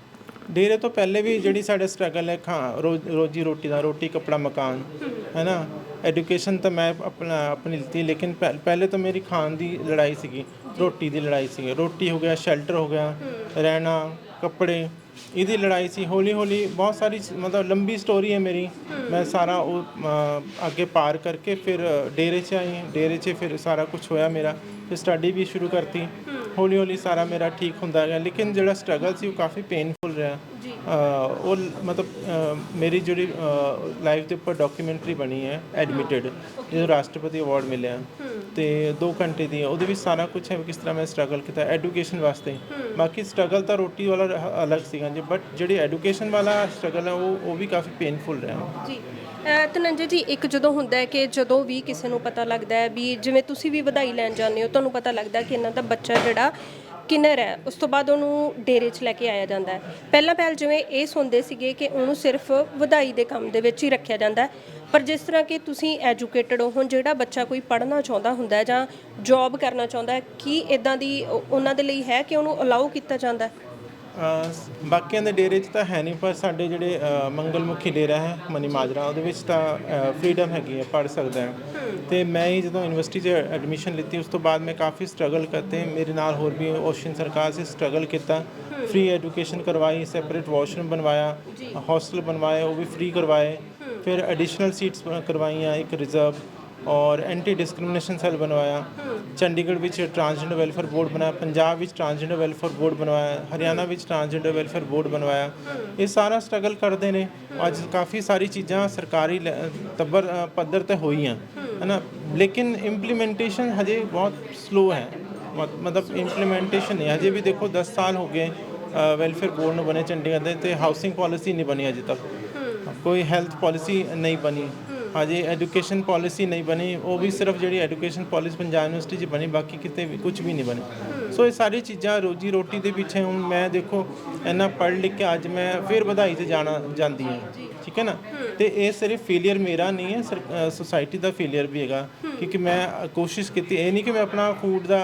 ਡੇਰੇ ਤੋਂ ਪਹਿਲੇ ਵੀ ਜਿਹੜੀ ਸਾਡੇ ਸਟਰਗਲ ਹੈ, ਖਾ ਰੋਜ਼- ਰੋਜੀ ਰੋਟੀ ਦਾ, ਰੋਟੀ, ਕਪੜਾ, ਮਕਾਨ ਹੈ ਨਾ ਐਜੂਕੇਸ਼ਨ ਤਾਂ ਮੈਂ ਆਪਣਾ, ਆਪਣੀ ਲਿੱਤੀ ਲੇਕਿਨ ਪਹਿ- ਪਹਿਲੇ ਤਾਂ ਮੇਰੀ ਖਾਣ ਦੀ ਲੜਾਈ ਸੀਗੀ, ਰੋਟੀ ਦੀ ਲੜਾਈ ਸੀਗੀ। ਰੋਟੀ ਹੋ ਗਿਆ ਸ਼ੈਲਟਰ ਹੋ ਗਿਆ, ਰਹਿਣਾ, ਕੱਪੜੇ, ਇਹਦੀ ਲੜਾਈ ਸੀ। ਹੌਲੀ ਹੌਲੀ ਬਹੁਤ ਸਾਰੀ ਮਤਲਬ ਲੰਬੀ ਸਟੋਰੀ ਹੈ ਮੇਰੀ। ਮੈਂ ਸਾਰਾ ਉਹ ਅੱਗੇ ਪਾਰ ਕਰਕੇ ਫਿਰ ਡੇਰੇ 'ਚ ਆਈ, ਡੇਰੇ 'ਚ ਫਿਰ ਸਾਰਾ ਕੁਝ ਹੋਇਆ ਮੇਰਾ। ਫਿਰ ਸਟੱਡੀ ਵੀ ਸ਼ੁਰੂ ਕਰਤੀ। ਹੌਲੀ ਹੌਲੀ ਸਾਰਾ ਮੇਰਾ ਠੀਕ ਹੁੰਦਾ ਗਿਆ ਲੇਕਿਨ ਜਿਹੜਾ ਸਟਰਗਲ ਸੀ ਉਹ ਕਾਫੀ ਪੇਨਫੁਲ ਰਿਹਾ। ਉਹ ਮਤਲਬ ਮੇਰੀ ਜਿਹੜੀ ਲਾਈਫ ਦੇ ਉੱਪਰ ਡਾਕੂਮੈਂਟਰੀ ਬਣੀ ਹੈ ਐਡਮਿਟਡ ਜਿਹਨੂੰ ਰਾਸ਼ਟਰਪਤੀ ਅਵਾਰਡ ਮਿਲਿਆ। ਤੇ 2 ਘੰਟੇ ਦੀ ਉਹਦੇ ਵਿੱਚ ਸਾਰਾ ਕੁਝ ਹੈ ਕਿਸ ਤਰ੍ਹਾਂ ਮੈਂ ਸਟਰਗਲ ਕੀਤਾ ਐਜੂਕੇਸ਼ਨ ਵਾਸਤੇ। ਬਾਕੀ ਸਟਰਗਲ ਤਾਂ ਰੋਟੀ ਵਾਲਾ ਅਲੱਗ ਸੀਗਾ ਜੀ ਬਟ ਜਿਹੜੀ ਐਜੂਕੇਸ਼ਨ ਵਾਲਾ ਸਟਰਗਲ ਹੈ ਉਹ ਉਹ ਵੀ ਕਾਫੀ ਪੇਨਫੁਲ ਰਿਹਾ। ਜੀ। ਤਨੰਜੇ ਜੀ, ਇੱਕ ਜਦੋਂ ਹੁੰਦਾ ਹੈ ਕਿ ਜਦੋਂ ਵੀ ਕਿਸੇ ਨੂੰ ਪਤਾ ਲੱਗਦਾ ਹੈ ਵੀ ਜਿਵੇਂ ਤੁਸੀਂ ਵੀ ਵਧਾਈ ਲੈਣ ਜਾਂਦੇ ਹੋ, ਤੁਹਾਨੂੰ ਪਤਾ ਲੱਗਦਾ ਕਿ ਇਹਨਾਂ ਦਾ ਬੱਚਾ ਜਿਹੜਾ ਕਿਨਰ ਹੈ, ਉਸ ਤੋਂ ਬਾਅਦ ਉਹਨੂੰ ਡੇਰੇ 'ਚ ਲੈ ਕੇ ਆਇਆ ਜਾਂਦਾ ਹੈ। ਪਹਿਲਾਂ ਪਹਿਲ ਜਿਵੇਂ ਇਹ ਸੁਣਦੇ ਸੀਗੇ ਕਿ ਉਹਨੂੰ ਸਿਰਫ ਵਧਾਈ ਦੇ ਕੰਮ ਦੇ ਵਿੱਚ ਹੀ ਰੱਖਿਆ ਜਾਂਦਾ ਹੈ। ਪਰ ਜਿਸ ਤਰ੍ਹਾਂ ਕਿ ਤੁਸੀਂ ਐਜੂਕੇਟਡ ਹੋ, ਹੁਣ ਜਿਹੜਾ ਬੱਚਾ ਕੋਈ ਪੜ੍ਹਨਾ ਚਾਹੁੰਦਾ ਹੁੰਦਾ ਹੈ ਜਾਂ ਜੌਬ ਕਰਨਾ ਚਾਹੁੰਦਾ ਹੈ, ਕੀ ਇਦਾਂ ਦੀ ਉਹ- ਉਹਨਾਂ ਦੇ ਲਈ ਹੈ ਕਿ ਉਹਨੂੰ ਅਲਾਉ ਕੀਤਾ ਜਾਂਦਾ ਹੈ? ਅ, ਬਾਕੀਆਂ ਦੇ ਡੇਰੇ 'ਚ ਤਾਂ ਹੈ ਨਹੀਂ ਪਰ ਸਾਡੇ ਜਿਹੜੇ ਅ, ਮੰਗਲਮੁਖੀ ਡੇਰਾ ਹੈ ਮਨੀ ਮਾਜਰਾ ਉਹਦੇ ਵਿੱਚ ਤਾਂ ਫ੍ਰੀडम ਹੈਗੀ ਹੈ ਪੜ ਸਕਦਾ ਹੈ। ਤੇ ਮੈਂ ਹੀ ਜਦੋਂ ਯੂਨੀਵਰਸਿਟੀ 'ਚ ਐਡਮਿਸ਼ਨ ਲਿੱਤੀ ਉਸ ਤੋਂ ਬਾਅਦ ਮੈਂ ਕਾਫੀ ਸਟਰਗਲ ਕਰਤੇ। ਮੇਰੇ ਨਾਲ ਹੋਰ ਵੀ ਓਸ਼ਨ ਸਰਕਾਰ ਸੇ ਸਟਰਗਲ ਕੀਤਾ। ਫ੍ਰੀ ਐਜੂਕੇਸ਼ਨ ਕਰਵਾਈ ਸੈਪਰੇਟ ਵਾਸ਼ਰੂਮ ਬਣਵਾਇਆ ਹੌਸਟਲ ਬਣਵਾਏ ਉਹ ਵੀ ਫ੍ਰੀ ਕਰਵਾਏ। ਫਿਰ ਐਡੀਸ਼ਨਲ ਸੀਟਸ ਕਰਵਾਈਆਂ ਇੱਕ ਰਿਜ਼ਰਵ ਔਰ ਐਂਟੀ ਡਿਸਕ੍ਰਿਮੀਨੇਸ਼ਨ ਸੈੱਲ ਬਣਵਾਇਆ। ਚੰਡੀਗੜ੍ਹ ਵਿੱਚ ਟਰਾਂਸਜੈਂਡਰ ਵੈਲਫੇਅਰ ਬੋਰਡ ਬਣਾਇਆ। ਪੰਜਾਬ ਵਿੱਚ ਟਰਾਂਸਜੈਂਡਰ ਵੈਲਫੇਅਰ ਬੋਰਡ ਬਣਵਾਇਆ। ਹਰਿਆਣਾ ਵਿੱਚ ਟਰਾਂਸਜੈਂਡਰ ਵੈਲਫੇਅਰ ਬੋਰਡ ਬਣਵਾਇਆ। ਇਹ ਸਾਰਾ ਸਟਰਗਲ ਕਰਦੇ ਨੇ। ਅੱਜ ਕਾਫੀ ਸਾਰੀ ਚੀਜ਼ਾਂ ਸਰਕਾਰੀ ਤੱਬਰ ਪੱਧਰ ਤੇ ਹੋਈਆਂ। ਹੈ ਨਾ ਲੇਕਿਨ ਇੰਪਲੀਮੈਂਟੇਸ਼ਨ ਹਜੇ ਬਹੁਤ ਸਲੋ ਹੈ। ਮਤ- ਮਤਲਬ ਇੰਪਲੀਮੈਂਟੇਸ਼ਨ ਨਹੀਂ। ਹਜੇ ਵੀ ਦੇਖੋ 10 ਸਾਲ ਹੋ ਗਏ ਵੈਲਫੇਅਰ ਬੋਰਡ ਨੂੰ ਬਣੇ ਚੰਡੀਗੜ੍ਹ ਦੇ ਤੇ ਹਾਊਸਿੰਗ ਪਾਲਿਸੀ ਨਹੀਂ ਬਣੀ ਅਜੇ ਤੱਕ। ਕੋਈ ਹੈਲਥ ਪਾਲਿਸੀ ਨਹੀਂ ਬਣੀ। ਹਜੇ ਐਜੂਕੇਸ਼ਨ ਪਾਲਿਸੀ ਨਹੀਂ ਬਣੀ ਉਹ ਵੀ ਸਿਰਫ ਜਿਹੜੀ ਐਜੂਕੇਸ਼ਨ ਪਾਲਿਸੀ ਪੰਜਾਬ ਯੂਨੀਵਰਸਿਟੀ 'ਚ ਬਣੀ ਬਾਕੀ ਕਿਤੇ ਵੀ ਕੁਝ ਵੀ ਨਹੀਂ ਬਣੀ। ਸੋ ਇਹ ਸਾਰੀ ਚੀਜ਼ਾਂ ਰੋਜੀ ਰੋਟੀ ਦੇ ਪਿੱਛੇ ਹੁਣ ਮੈਂ ਦੇਖੋ ਇੰਨਾ ਪੜ੍ਹ ਲਿਖ ਕੇ ਅੱਜ ਮੈਂ ਫਿਰ ਵਧਾਈ ਤੇ ਜਾਣਾ ਜਾਂਦੀ ਹਾਂ ਠੀਕ ਹੈ ਨਾ? ਤੇ ਇਹ ਸਿਰਫ ਫੇਲਿਅਰ ਮੇਰਾ ਨਹੀਂ ਹੈ ਸੋਸਾਇਟੀ ਦਾ ਫੇਲਿਅਰ ਵੀ ਹੈਗਾ। ਕਿਉਂਕਿ ਮੈਂ ਕੋਸ਼ਿਸ਼ ਕੀਤੀ ਇਹ ਨਹੀਂ ਕਿ ਮੈਂ ਆਪਣਾ ਫੂਡ ਦਾ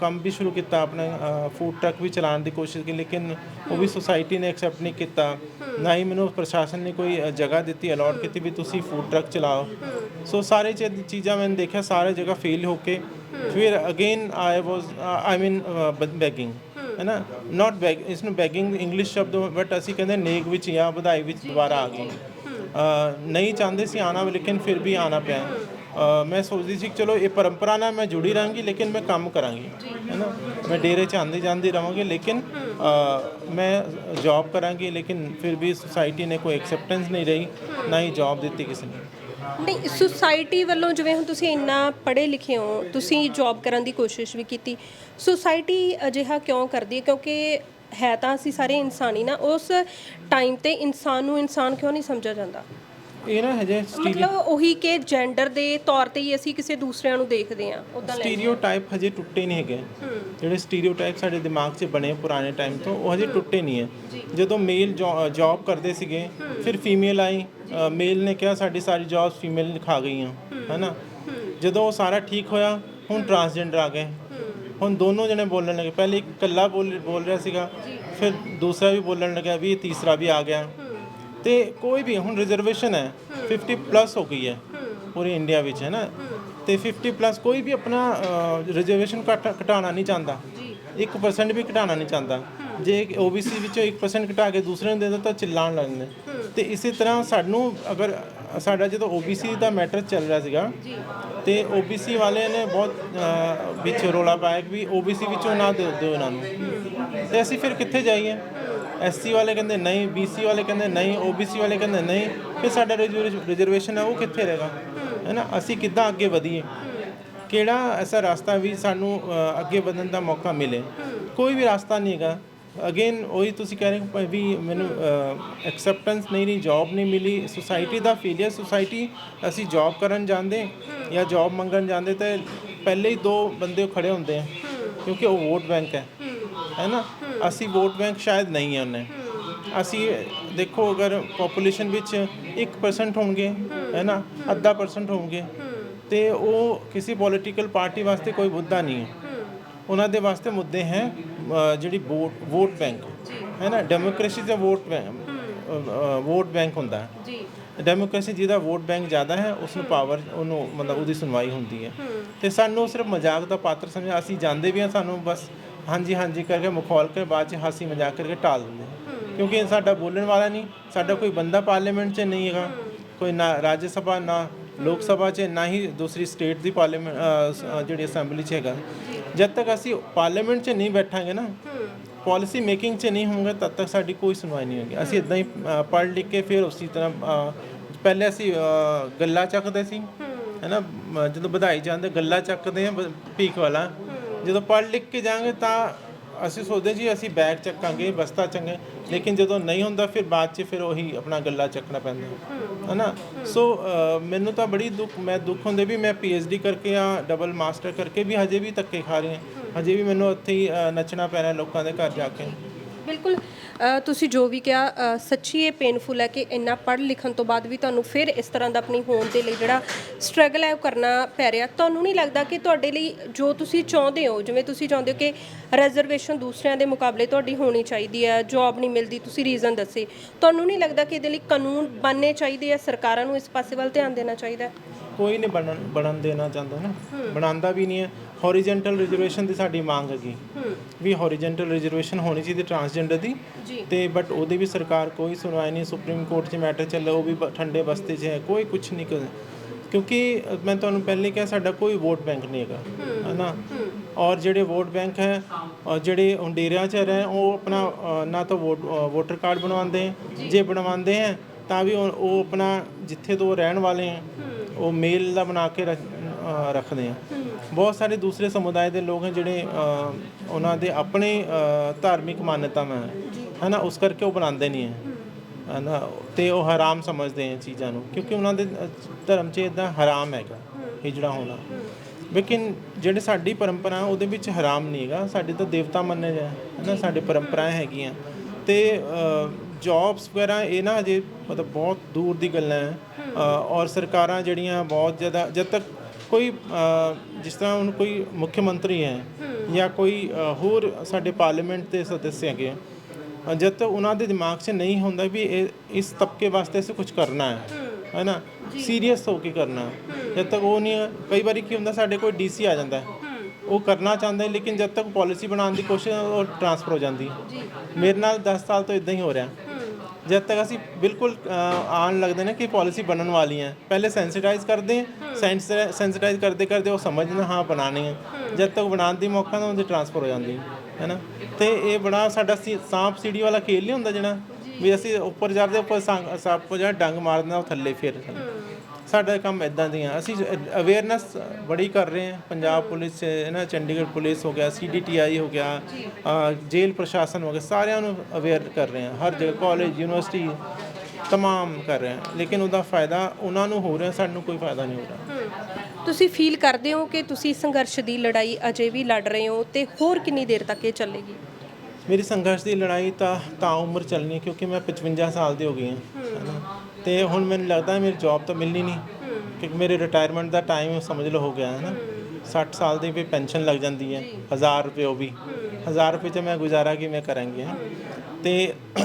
ਕੰਮ ਵੀ ਸ਼ੁਰੂ ਕੀਤਾ, ਆਪਣਾ ਫੂਡ ਟਰੱਕ ਵੀ ਚਲਾਉਣ ਦੀ ਕੋਸ਼ਿਸ਼ ਕੀਤੀ, ਲੇਕਿਨ ਉਹ ਵੀ ਸੋਸਾਇਟੀ ਨੇ ਐਕਸੈਪਟ ਨਹੀਂ ਕੀਤਾ। ਨਾ ਹੀ ਮੈਨੂੰ ਪ੍ਰਸ਼ਾਸਨ ਨੇ ਕੋਈ ਜਗ੍ਹਾ ਦਿੱਤੀ ਅਲਾਟ ਕੀਤੀ ਵੀ ਤੁਸੀਂ ਫੂਡ ਟਰੱਕ ਚਲਾਓ। ਸੋ ਸਾਰੇ ਚੀਜ਼ਾਂ ਮੈਂ ਦੇਖਿਆ, ਸਾਰੇ ਜਗ੍ਹਾ ਫੇਲ ਹੋ ਕੇ, ਫਿਰ ਅਗੇਨ ਆਈ ਵਾਸ ਆਈ ਮੀਨ ਬੈਗਿੰਗ ਹੈ ਨਾ ਨਾਟ ਬੈਗ ਇਸ ਨੂੰ ਬੈਗਿੰਗ ਇੰਗਲਿਸ਼ ਸ਼ਬਦ ਬਟ ਅਸੀਂ ਕਹਿੰਦੇ ਨੇਕ ਵਿੱਚ ਜਾਂ ਵਧਾਈ ਵਿੱਚ ਦੁਬਾਰਾ ਆ ਗਏ ਨਹੀਂ ਚਾਹੁੰਦੇ ਸੀ ਆਣਾ ਲੇਕਿਨ ਫਿਰ ਵੀ ਆਣਾ ਪਿਆ। ਮੈਂ ਸੋਚਦੀ ਸੀ ਕਿ ਚਲੋ ਇਹ ਪਰੰਪਰਾ ਨਾਲ ਮੈਂ ਜੁੜੀ ਰਹਾਂਗੀ, ਲੇਕਿਨ ਮੈਂ ਕੰਮ ਕਰਾਂਗੀ, ਹੈ ਨਾ? ਮੈਂ ਡੇਰੇ ਚ ਆਉਂਦੀ ਜਾਂਦੀ ਰਹਾਂਗੀ, ਲੇਕਿਨ ਮੈਂ ਜੌਬ ਕਰਾਂਗੀ, ਲੇਕਿਨ ਫਿਰ ਵੀ ਸੁਸਾਇਟੀ ਨੇ ਕੋਈ ਐਕਸੈਪਟੈਂਸ ਨਹੀਂ ਰਹੀ, ਨਾ ਹੀ ਜੌਬ ਦਿੱਤੀ ਕਿਸੇ ਨੇ। ਨਹੀਂ ਸੁਸਾਇਟੀ ਵੱਲੋਂ ਜਿਵੇਂ ਹੁਣ ਤੁਸੀਂ ਇੰਨਾ ਪੜ੍ਹੇ ਲਿਖੇ ਹੋ, ਤੁਸੀਂ ਜੌਬ ਕਰਨ ਦੀ ਕੋਸ਼ਿਸ਼ ਵੀ ਕੀਤੀ ਸੁਸਾਇਟੀ ਅਜਿਹਾ ਕਿਉਂ ਕਰਦੀ ਹੈ? ਕਿਉਂਕਿ ਹੈ ਤਾਂ ਅਸੀਂ ਸਾਰੇ ਇਨਸਾਨੀ ਨਾ, ਉਸ ਟਾਈਮ ਤੇ ਇਨਸਾਨ ਨੂੰ ਇਨਸਾਨ ਕਿਉਂ ਨਹੀਂ ਸਮਝਿਆ ਜਾਂਦਾ? ਇਹ ਨਾ ਹਜੇ ਮਤਲਬ ਉਹੀ ਕਿ ਜੈਂਡਰ ਦੇ ਤੌਰ ਤੇ ਹੀ ਅਸੀਂ ਕਿਸੇ ਦੂਸਰਿਆਂ ਨੂੰ ਦੇਖਦੇ ਹਾਂ ਉਦਾਂ ਲੈ ਸਟੀਰੀਓਟਾਈਪ ਹਜੇ ਟੁੱਟੇ ਨਹੀਂ ਹੈਗੇ। ਜਿਹੜੇ ਸਟੀਰੀਓਟਾਈਪ ਸਾਡੇ ਦਿਮਾਗ 'ਚ ਬਣੇ ਪੁਰਾਣੇ ਟਾਈਮ ਤੋਂ ਉਹ ਹਜੇ ਟੁੱਟੇ ਨਹੀਂ ਹੈ। ਜਦੋਂ ਮੇਲ ਜੌਬ ਕਰਦੇ ਸੀਗੇ ਫਿਰ ਫੀਮੇਲ ਆਈ। ਮੇਲ ਨੇ ਕਿਹਾ ਸਾਡੀ ਸਾਰੀ ਜੌਬਸ ਫੀਮੇਲ ਨੇ ਖਾ ਗਈਆਂ। ਹੈਨਾ? ਜਦੋਂ ਉਹ ਸਾਰਾ ਠੀਕ ਹੋਇਆ ਹੁਣ ਟਰਾਂਸਜੈਂਡਰ ਆ ਗਏ। ਹੁਣ ਦੋਨੋਂ ਜਣੇ ਬੋਲਣ ਲੱਗੇ। ਪਹਿਲੇ ਇੱਕ ਇਕੱਲਾ ਬੋਲ ਰਿਹਾ ਸੀਗਾ ਫਿਰ ਦੂਸਰਾ ਵੀ ਬੋਲਣ ਲੱਗਿਆ ਵੀ ਤੀਸਰਾ ਵੀ ਆ ਗਿਆ। ਤੇ ਕੋਈ ਵੀ ਹੁਣ ਰਿਜ਼ਰਵੇਸ਼ਨ ਹੈ 50 ਪਲੱਸ ਹੋ ਗਈ ਹੈ। ਪੂਰੇ ਇੰਡੀਆ ਵਿੱਚ ਹੈ ਨਾ? ਤੇ 50 ਪਲੱਸ ਕੋਈ ਵੀ ਆਪਣਾ ਰਿਜ਼ਰਵੇਸ਼ਨ ਘਟਾਉਣਾ ਨਹੀਂ ਚਾਹੁੰਦਾ। 1% ਵੀ ਘਟਾਉਣਾ ਨਹੀਂ ਚਾਹੁੰਦਾ। ਜੇ OBC ਵਿੱਚੋਂ 1% ਘਟਾ ਕੇ ਦੂਸਰੇ ਨੂੰ ਦੇ ਦੋ ਤਾਂ ਚਿল্ਲਾਉਣ ਲੱਗਦੇ ਤੇ ਇਸੇ ਤਰ੍ਹਾਂ ਸਾਨੂੰ ਅਗਰ ਸਾਡਾ ਜਦੋਂ OBC ਦਾ ਮੈਟਰ ਚੱਲ ਰਿਹਾ ਸੀਗਾ ਤੇ OBC ਵਾਲਿਆਂ ਨੇ ਬਹੁਤ ਵਿੱਚ ਰੋਲਾ ਪਾਇਆ ਕਿ ਵੀ OBC ਵਿੱਚੋਂ ਨਾ ਦਿਓ ਦਿਓ ਇਹਨਾਂ ਨੂੰ। ਤੇ ਅਸੀਂ ਫਿਰ ਕਿੱਥੇ ਜਾਈਏ? ਐਸਸੀ ਵਾਲੇ ਕਹਿੰਦੇ ਨਹੀਂ BC ਵਾਲੇ ਕਹਿੰਦੇ ਨਹੀਂ OBC ਵਾਲੇ ਕਹਿੰਦੇ ਨਹੀਂ ਫਿਰ ਸਾਡਾ ਰਿਜ਼ਰਵੇਸ਼ਨ ਹੈ ਉਹ ਕਿੱਥੇ ਰਹੇਗਾ? ਹੈ। ਨਾ ਅਸੀਂ ਕਿੱਦਾਂ ਅੱਗੇ ਵਧੀਏ? ਕਿਹੜਾ ਐਸਾ ਰਸਤਾ ਵੀ ਸਾਨੂੰ ਅੱਗੇ ਵਧਣ ਦਾ ਮੌਕਾ ਮਿਲੇ? ਕੋਈ ਵੀ ਰਸਤਾ ਨਹੀਂ ਹੈਗਾ। ਅਗੇਨ ਉਹੀ ਤੁਸੀਂ ਕਹਿ ਰਹੇ ਹੋ ਵੀ ਮੈਨੂੰ ਐਕਸੈਪਟੈਂਸ ਨਹੀਂ ਨਹੀਂ ਜੌਬ ਨਹੀਂ ਮਿਲੀ ਸੁਸਾਇਟੀ ਦਾ ਫੇਲਿਅਰ ਸੁਸਾਇਟੀ ਅਸੀਂ ਜੌਬ ਕਰਨ ਜਾਂਦੇ ਜਾਂ ਜੌਬ ਮੰਗਣ ਜਾਂਦੇ ਤੇ ਪਹਿਲੇ ਹੀ ਦੋ ਬੰਦੇ ਖੜੇ ਹੁੰਦੇ ਆ। ਕਿਉਂਕਿ ਉਹ ਵੋਟ ਬੈਂਕ ਹੈ। ਹੈ। ਨਾ? ਅਸੀਂ ਵੋਟ ਬੈਂਕ ਸ਼ਾਇਦ ਨਹੀਂ ਹੈ ਉਹਨੇ। ਅਸੀਂ ਦੇਖੋ ਅਗਰ ਪੋਪੂਲੇਸ਼ਨ ਵਿੱਚ 1% ਹੋਣਗੇ ਹੈ ਨਾ? ਅੱਧਾ ਪਰਸੈਂਟ ਹੋਣਗੇ ਤੇ ਉਹ ਕਿਸੇ ਪੋਲੀਟੀਕਲ ਪਾਰਟੀ ਵਾਸਤੇ ਕੋਈ ਮੁੱਦਾ ਨਹੀਂ ਹੈ। ਉਹਨਾਂ ਦੇ ਵਾਸਤੇ ਮੁੱਦੇ ਹੈ ਜਿਹੜੀ ਵੋਟ ਵੋਟ ਬੈਂਕ। ਹੈ ਨਾ? ਡੈਮੋਕ੍ਰੇਸੀ ਦਾ ਵੋਟ ਬੈਂਕ ਵੋਟ ਬੈਂਕ ਹੁੰਦਾ ਹੈ। ਜੀ। ਡੈਮੋਕ੍ਰੇਸੀ ਜਿਹਦਾ ਵੋਟ ਬੈਂਕ ਜ਼ਿਆਦਾ ਹੈ ਉਸ ਨੂੰ ਪਾਵਰ ਉਹਨੂੰ ਮਤਲਬ ਉਹਦੀ ਸੁਣਵਾਈ ਹੁੰਦੀ ਹੈ। ਤੇ ਸਾਨੂੰ ਸਿਰਫ ਮਜ਼ਾਕ ਦਾ ਪਾਤਰ ਸਮਝਿਆ ਅਸੀਂ ਜਾਂਦੇ ਵੀ ਹਾਂ ਸਾਨੂੰ ਬਸ ਹਾਂਜੀ ਹਾਂਜੀ ਕਰਕੇ ਮਖੌਲ ਕੇ ਬਾਅਦ ਚ ਹਾਸੀ ਮਜ਼ਾਕ ਕਰਕੇ ਟਾਲ ਦਿੰਦੇ ਹਾਂ। ਕਿਉਂਕਿ ਇਹ ਸਾਡਾ ਬੋਲਣ ਵਾਲਾ ਨਹੀਂ ਸਾਡਾ ਕੋਈ ਬੰਦਾ ਪਾਰਲੀਮੈਂਟ 'ਚ ਨਹੀਂ ਹੈਗਾ ਕੋਈ ਨਾ ਰਾਜ ਸਭਾ ਨਾ ਲੋਕ ਸਭਾ 'ਚ ਨਾ ਹੀ ਦੂਸਰੀ ਸਟੇਟ ਦੀ ਪਾਰਲੀਮੈਂਟ ਜਿਹੜੀ ਅਸੈਂਬਲੀ 'ਚ ਹੈਗਾ। ਜਦ ਤੱਕ ਅਸੀਂ ਪਾਰਲੀਮੈਂਟ 'ਚ ਨਹੀਂ ਬੈਠਾਂਗੇ ਨਾ ਪਾਲਿਸੀ ਮੇਕਿੰਗ 'ਚ ਨਹੀਂ ਹੋਵਾਂਗੇ ਤਦ ਤੱਕ ਸਾਡੀ ਕੋਈ ਸੁਣਵਾਈ ਨਹੀਂ ਹੋਗੀ ਅਸੀਂ ਇਦਾਂ ਹੀ ਅ, ਪੜ੍ਹ ਲਿਖ ਕੇ ਫਿਰ ਉਸੇ ਤਰ੍ਹਾਂ ਅ, ਪਹਿਲੇ ਅਸੀਂ ਅ, ਗੱਲਾਂ ਚੱਕਦੇ ਸੀ ਹੈਨਾ ਮ, ਜਦੋਂ ਵਧਾਈ ਜਾਂਦੇ ਗੱਲਾਂ ਚੱਕਦੇ ਆ ਬ- ਭੀਖ ਵਾਲਾ। ਜਦੋਂ ਪੜ੍ਹ ਲਿਖ ਕੇ ਜਾਵਾਂਗੇ ਤਾਂ ਅਸੀਂ ਸੋਚਦੇ ਜੀ, ਅਸੀਂ ਬੈਗ ਚੱਕਾਂਗੇ, ਬਸਤਾ ਚੰਗੇ ਲੇਕਿਨ ਜਦੋਂ ਨਹੀਂ ਹੁੰਦਾ, ਫਿਰ ਬਾਅਦ 'ਚ ਫਿਰ ਉਹੀ ਆਪਣਾ ਗੱਲਾ ਚੱਕਣਾ ਪੈਂਦਾ ਹੈ। ਨਾ ਸੋ ਮੈਨੂੰ ਤਾਂ ਬੜੀ ਦੁੱਖ, ਮੈਂ ਦੁੱਖ ਹੁੰਦੇ ਵੀ ਮੈਂ ਡੀ ਕਰਕੇ ਆ ਡਬਲ ਮਾਸਟਰ ਕਰਕੇ ਵੀ ਹਜੇ ਵੀ ਧੱਕੇ ਖਾ ਰਹੇ ਹਾਂ। ਹਜੇ ਵੀ ਮੈਨੂੰ ਉੱਥੇ ਹੀ ਨੱਚਣਾ ਪੈ ਰਿਹਾ ਲੋਕਾਂ ਦੇ ਘਰ ਜਾ ਕੇ। ਬਿਲਕੁਲ ਅ, ਤੁਸੀਂ ਜੋ ਵੀ ਕਿਹਾ ਅ, ਸੱਚੀ ਇਹ ਪੇਨਫੁਲ ਹੈ ਕਿ ਇੰਨਾ ਪੜ੍ਹ ਲਿਖਣ ਤੋਂ ਬਾਅਦ ਵੀ ਤੁਹਾਨੂੰ ਫਿਰ ਇਸ ਤਰ੍ਹਾਂ ਦਾ ਆਪਣੀ ਹੋਣ ਦੇ ਲਈ ਜਿਹੜਾ ਸਟਰਗਲ ਹੈ ਉਹ ਕਰਨਾ ਪੈ ਰਿਹਾ। ਤੁਹਾਨੂੰ ਨਹੀਂ ਲੱਗਦਾ ਕਿ ਤੁਹਾਡੇ ਲਈ ਜੋ ਤੁਸੀਂ ਚਾਹੁੰਦੇ ਹੋ ਜਿਵੇਂ ਤੁਸੀਂ ਚਾਹੁੰਦੇ ਹੋ ਕਿ ਰਿਜ਼ਰਵੇਸ਼ਨ ਦੂਸਰਿਆਂ ਦੇ ਮੁਕਾਬਲੇ ਤੁਹਾਡੀ ਹੋਣੀ ਚਾਹੀਦੀ ਹੈ ਜੌਬ ਨਹੀਂ ਮਿਲਦੀ ਤੁਸੀਂ ਰੀਜ਼ਨ ਦੱਸੇ। ਤੁਹਾਨੂੰ ਨਹੀਂ ਲੱਗਦਾ ਕਿ ਇਹਦੇ ਲਈ ਕਾਨੂੰਨ ਬਣਨੇ ਚਾਹੀਦੇ ਆ ਸਰਕਾਰਾਂ ਨੂੰ ਇਸ ਪਾਸੇ ਵੱਲ ਧਿਆਨ ਦੇਣਾ ਚਾਹੀਦਾ? ਹੈ ਕੋਈ ਨਹੀਂ ਬਣਨ ਬਣਨ ਦੇਣਾ ਚਾਹੁੰਦਾ ਨਾ। ਬਣਾਉਂਦਾ ਵੀ ਨਹੀਂ ਹੈ। ਹੌਰੀਜ਼ੈਂਟਲ ਰਿਜ਼ਰਵੇਸ਼ਨ ਦੀ ਸਾਡੀ ਮੰਗ ਹੈਗੀ। ਵੀ ਹੌਰੀਜ਼ੈਂਟਲ ਰਿਜ਼ਰਵੇਸ਼ਨ ਹੋਣੀ ਚਾਹੀਦੀ ਟਰਾਂਸਜੈਂਡਰ ਦੀ। ਤੇ ਬਟ ਉਹਦੇ ਵੀ ਸਰਕਾਰ ਕੋਈ ਸੁਣਵਾਈ ਨਹੀਂ ਸੁਪਰੀਮ ਕੋਰਟ 'ਚ ਮੈਟਰ ਚੱਲ ਉਹ ਵੀ ਠੰਡੇ ਬਸਤੇ 'ਚ ਹੈ ਕੋਈ ਕੁਝ ਨਹੀਂ ਕਰ। ਕਿਉਂਕਿ ਮੈਂ ਤੁਹਾਨੂੰ ਪਹਿਲੇ ਕਿਹਾ ਸਾਡਾ ਕੋਈ ਵੋਟ ਬੈਂਕ ਨਹੀਂ ਹੈਗਾ ਹੈਨਾ? ਔਰ ਜਿਹੜੇ ਵੋਟ ਬੈਂਕ ਹੈ ਔਰ ਜਿਹੜੇ ਹੁਣ ਡੇਰਿਆਂ 'ਚ ਰਹੇ ਉਹ ਆਪਣਾ ਨਾ ਤਾਂ ਵੋਟ ਵੋਟਰ ਕਾਰਡ ਬਣਵਾਉਂਦੇ ਹੈ। ਜੇ। ਬਣਵਾਉਂਦੇ ਹੈ ਤਾਂ ਵੀ ਉਹ ਆਪਣਾ ਜਿੱਥੇ ਤੋਂ ਰਹਿਣ ਵਾਲੇ ਹੈ ਉਹ ਮੇਲ ਦਾ ਬਣਾ ਕੇ ਅ, ਰੱਖਦੇ ਆ। ਬਹੁਤ ਸਾਰੇ ਦੂਸਰੇ ਸਮੁਦਾਇ ਦੇ ਲੋਕ ਹਨ ਜਿਹੜੇ ਅ, ਉਹਨਾਂ ਦੇ ਆਪਣੇ ਅ, ਧਾਰਮਿਕ ਮਾਨਤਾਵਾਂ ਹੈ ਹਨਾ ਉਸ ਕਰਕੇ ਉਹ ਬਣਾਉਂਦੇ ਨਹੀਂ ਹੈ। ਹਨਾ ਤੇ ਉਹ ਹਰਾਮ ਸਮਝਦੇ ਆ ਚੀਜ਼ਾਂ ਨੂੰ ਕਿਉਂਕਿ ਉਹਨਾਂ ਦੇ ਅ, ਧਰਮ 'ਚ ਇਦਾਂ ਹਰਾਮ ਹੈਗਾ ਹਿਜੜਾ ਹੋਣਾ। ਲੇਕਿਨ ਜਿਹੜੇ ਸਾਡੀ ਪਰੰਪਰਾ ਉਹਦੇ ਵਿੱਚ ਹਰਾਮ ਨਹੀਂ ਹੈਗਾ। ਸਾਡੇ ਤਾਂ ਦੇਵਤਾ ਮੰਨੇ ਜਾ ਹਨਾ ਸਾਡੇ ਪਰੰਪਰਾਵਾਂ ਹੈਗੀਆਂ। ਤੇ ਜੌਬਸ ਵਗੈਰਾ ਇਹ ਨਾ ਅਜੇ ਮਤਲਬ ਬਹੁਤ ਦੂਰ ਦੀ ਗੱਲਾਂ ਹੈ। ਅ, ਔਰ ਸਰਕਾਰਾਂ ਜਿਹੜੀਆਂ ਬਹੁਤ ਜ਼ਿਆਦਾ ਜਦ ਤੱਕ ਕੋਈ ਜਿਸ ਤਰ੍ਹਾਂ ਹੁਣ ਕੋਈ ਮੁੱਖ ਮੰਤਰੀ ਹੈ ਜਾਂ ਕੋਈ ਹੋਰ ਸਾਡੇ ਪਾਰਲੀਮੈਂਟ ਦੇ ਸਦੱਸਿਆ ਹੈਗੇ ਜਦ ਤੱਕ ਉਹਨਾਂ ਦੇ ਦਿਮਾਗ 'ਚ ਨਹੀਂ ਹੁੰਦਾ ਵੀ ਇਹ ਇਸ ਤਬਕੇ ਵਾਸਤੇ ਅਸੀਂ ਕੁਝ ਕਰਨਾ ਹੈ ਹੈ। ਨਾ ਸੀਰੀਅਸ ਹੋ ਕੇ ਕਰਨਾ। ਜਦ ਤੱਕ ਉਹ ਨਹੀਂ ਕਈ ਵਾਰੀ ਕੀ ਹੁੰਦਾ ਸਾਡੇ ਕੋਲ ਡੀਸੀ ਆ ਜਾਂਦਾ ਹੈ। ਉਹ ਕਰਨਾ ਚਾਹੁੰਦਾ ਹੈ ਲੇਕਿਨ ਜਦ ਤੱਕ ਪਾਲਿਸੀ ਬਣਾਉਣ ਦੀ ਕੋਸ਼ਿਸ਼ ਉਹ ਟਰਾਂਸਫਰ ਹੋ ਜਾਂਦੀ ਹੈ। ਮੇਰੇ ਨਾਲ 10 ਸਾਲ ਤੋਂ ਇਦਾਂ ਹੀ ਹੋ ਰਿਹਾ। ਜਦ ਤੱਕ ਅਸੀਂ ਬਿਲਕੁਲ ਅ, ਆਉਣ ਲੱਗਦੇ ਨੇ ਕਿ ਪਾਲਿਸੀ ਬਣਨ ਵਾਲੀ ਹੈ। ਪਹਿਲੇ ਸੈਂਸਿਟਾਈਜ਼ ਕਰਦੇ ਹਾਂ ਸੈਂਸਿਟਾਈਜ਼ ਕਰਦੇ ਕਰਦੇ ਉਹ ਸਮਝਦੇ ਹਾਂ ਬਣਾਉਣੀ ਹੈ। ਜਦ ਤੱਕ ਬਣਾਉਣ ਦੀ ਮੌਕਾ ਨਾ ਉਹਦੀ ਟਰਾਂਸਫਰ ਹੋ ਜਾਂਦੀ ਹੈ ਹੈਨਾ ਤੇ ਇਹ ਬੜਾ ਸਾਡਾ ਸਾਂਪ ਸੀੜੀ ਵਾਲਾ ਖੇਲ ਨਹੀਂ ਹੁੰਦਾ ਜਿਹੜਾ। ਵੀ ਅਸੀਂ ਉੱਪਰ ਜਾਂਦੇ ਉੱਪਰ ਸਾਂ- ਸੱਪ ਜਿਹੜਾ ਡੰਗ ਮਾਰ ਦਿੰਦਾ ਉਹ ਥੱਲੇ ਫਿਰ ਸਾਡਾ ਕੰਮ ਇਦਾਂ ਦੀਆਂ। ਅਸੀਂ ਅਵੇਅਰਨੈਸ ਬੜੀ ਕਰ ਰਹੇ ਹਾਂ। ਪੰਜਾਬ ਪੁਲਿਸ ਹੈ ਨਾ ਚੰਡੀਗੜ੍ਹ ਪੁਲਿਸ ਹੋ ਗਿਆ ਸੀਡੀਟੀਆਈ ਹੋ ਗਿਆ ਅ, ਜੇਲ੍ਹ ਪ੍ਰਸ਼ਾਸਨ ਹੋ ਗਿਆ ਸਾਰਿਆਂ ਨੂੰ ਅਵੇਅਰ ਕਰ ਰਹੇ ਹਾਂ। ਹਰ ਜਗ੍ਹਾ ਕਾਲਜ ਯੂਨੀਵਰਸਿਟੀ ਤਮਾਮ ਕਰ ਰਹੇ ਹਾਂ। ਲੇਕਿਨ ਉਹਦਾ ਫਾਇਦਾ ਉਹਨਾਂ ਨੂੰ ਹੋ ਰਿਹਾ ਸਾਨੂੰ ਕੋਈ ਫਾਇਦਾ ਨਹੀਂ ਹੋ ਰਿਹਾ। ਤੁਸੀਂ ਫੀਲ ਕਰਦੇ ਹੋ ਕਿ ਤੁਸੀਂ ਸੰਘਰਸ਼ ਦੀ ਲੜਾਈ ਅਜੇ ਵੀ ਲੜ ਰਹੇ ਹੋ ਤੇ ਹੋਰ ਕਿੰਨੀ ਦੇਰ ਤੱਕ ਇਹ ਚੱਲੇਗੀ? ਮੇਰੀ ਸੰਘਰਸ਼ ਦੀ ਲੜਾਈ ਤਾਂ ਤਾਂ ਉਮਰ ਚੱਲਣੀ ਹੈ ਕਿਉਂਕਿ ਮੈਂ 55 ਸਾਲ ਦੀ ਹੋ ਗਈ ਹਾਂ ਹੈਨਾ ਤੇ ਹੁਣ ਮੈਨੂੰ ਲੱਗਦਾ ਮੇਰੀ ਜੌਬ ਤਾਂ ਮਿਲਣੀ ਨਹੀਂ ਕਿਉਂਕਿ ਮੇਰੇ ਰਿਟਾਇਰਮੈਂਟ ਦਾ ਟਾਈਮ ਸਮਝ ਲਓ ਹੋ ਗਿਆ ਹੈ ਨਾ? 60 ਸਾਲ ਦੀ ਵੀ ਪੈਨਸ਼ਨ ਲੱਗ ਜਾਂਦੀ ਹੈ 1000 ਰੁਪਏ ਉਹ ਵੀ। 1000 ਰੁਪਏ 'ਚ ਮੈਂ ਗੁਜ਼ਾਰਾ ਕਿਵੇਂ ਕਰਾਂਗੇ ਹੈਂ। ਤੇ [CLEARS THROAT]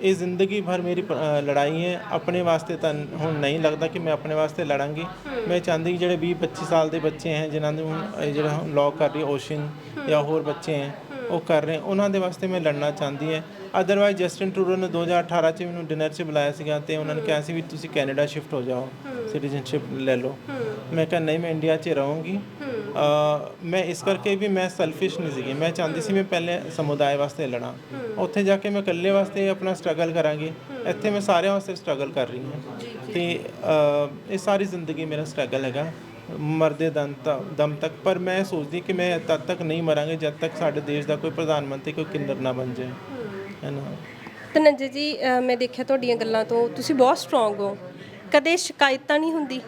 ਇਹ ਜ਼ਿੰਦਗੀ ਭਰ ਮੇਰੀ ਲੜਾਈ ਹੈ ਆਪਣੇ ਵਾਸਤੇ ਤਾਂ ਹੁਣ ਨਹੀਂ ਲੱਗਦਾ ਕਿ ਮੈਂ ਆਪਣੇ ਵਾਸਤੇ ਲੜਾਂਗੀ। ਮੈਂ ਚਾਹੁੰਦੀ ਜਿਹੜੇ 20 25 ਸਾਲ ਦੇ ਬੱਚੇ ਹੈ ਜਿਨ੍ਹਾਂ ਨੂੰ ਜਿਹੜਾ ਲੌ ਕਰ ਰਹੀ ਓਸ਼ਨ ਜਾਂ ਹੋਰ ਬੱਚੇ ਹੈ ਉਹ ਕਰ ਰਹੇ ਉਹਨਾਂ ਦੇ ਵਾਸਤੇ ਮੈਂ ਲੜਨਾ ਚਾਹੁੰਦੀ ਹੈ। ਅਦਰਵਾਈਜ਼ ਜਸਟਿਨ ਟਰੂਡੋ ਨੇ 2018 ਚ ਮੈਨੂੰ ਡਿਨਰ 'ਚ ਬੁਲਾਇਆ ਸੀਗਾ ਤੇ ਉਹਨਾਂ ਨੇ ਕਿਹਾ ਸੀ ਵੀ ਤੁਸੀਂ ਕੈਨੇਡਾ ਸ਼ਿਫਟ ਹੋ ਜਾਓ। ਸਿਟੀਜ਼ਨਸ਼ਿਪ ਲੈ ਲਓ। ਮੈਂ ਕਿਹਾ ਨਹੀਂ ਮੈਂ ਇੰਡੀਆ 'ਚ ਰਹੂੰਗੀ। ਮੈਂ ਇਸ ਕਰਕੇ ਵੀ ਮੈਂ ਸੈਲਫਿਸ਼ ਨਹੀਂ ਸੀਗੀ। ਮੈਂ ਚਾਹੁੰਦੀ ਸੀ ਮੈਂ ਪਹਿਲੇ ਸਮੁਦਾਇ ਵਾਸਤੇ ਲੜਾਂ। ਉੱਥੇ ਜਾ ਕੇ ਮੈਂ ਇਕੱਲੇ ਵਾਸਤੇ ਆਪਣਾ ਸਟਰਗਲ ਕਰਾਂਗੀ। ਇੱਥੇ ਮੈਂ ਸਾਰਿਆਂ ਵਾਸਤੇ ਸਟਰਗਲ ਕਰ ਰਹੀ ਹਾਂ। ਤੇ ਇਹ ਸਾਰੀ ਜ਼ਿੰਦਗੀ ਮੇਰਾ ਸਟਰਗਲ ਹੈਗਾ। ਮਰਦੇ ਦਮ ਤੱਕ ਦਮ ਤੱਕ। ਪਰ ਮੈਂ ਸੋਚਦੀ ਕਿ ਮੈਂ ਤਦ ਤੱਕ ਨਹੀਂ ਮਰਾਂਗੇ ਜਦ ਤੱਕ ਸਾਡੇ ਦੇਸ਼ ਦਾ ਕੋਈ ਪ੍ਰਧਾਨ ਮੰਤਰੀ ਕੋਈ ਕਿੰਨਰ ਨਾ ਬਣ ਜਾਏ। ਹੈ ਨਾ? ਤਨੰਜੇ ਜੀ ਮੈਂ ਦੇਖਿਆ ਤੁਹਾਡੀਆਂ ਗੱਲਾਂ ਤੋਂ ਤੁਸੀਂ ਬਹੁਤ ਸਟਰੋਂਗ ਹੋ। ਕਦੇ ਸ਼ਿਕਾਇਤਾਂ ਨਹੀਂ ਹੁੰਦੀ?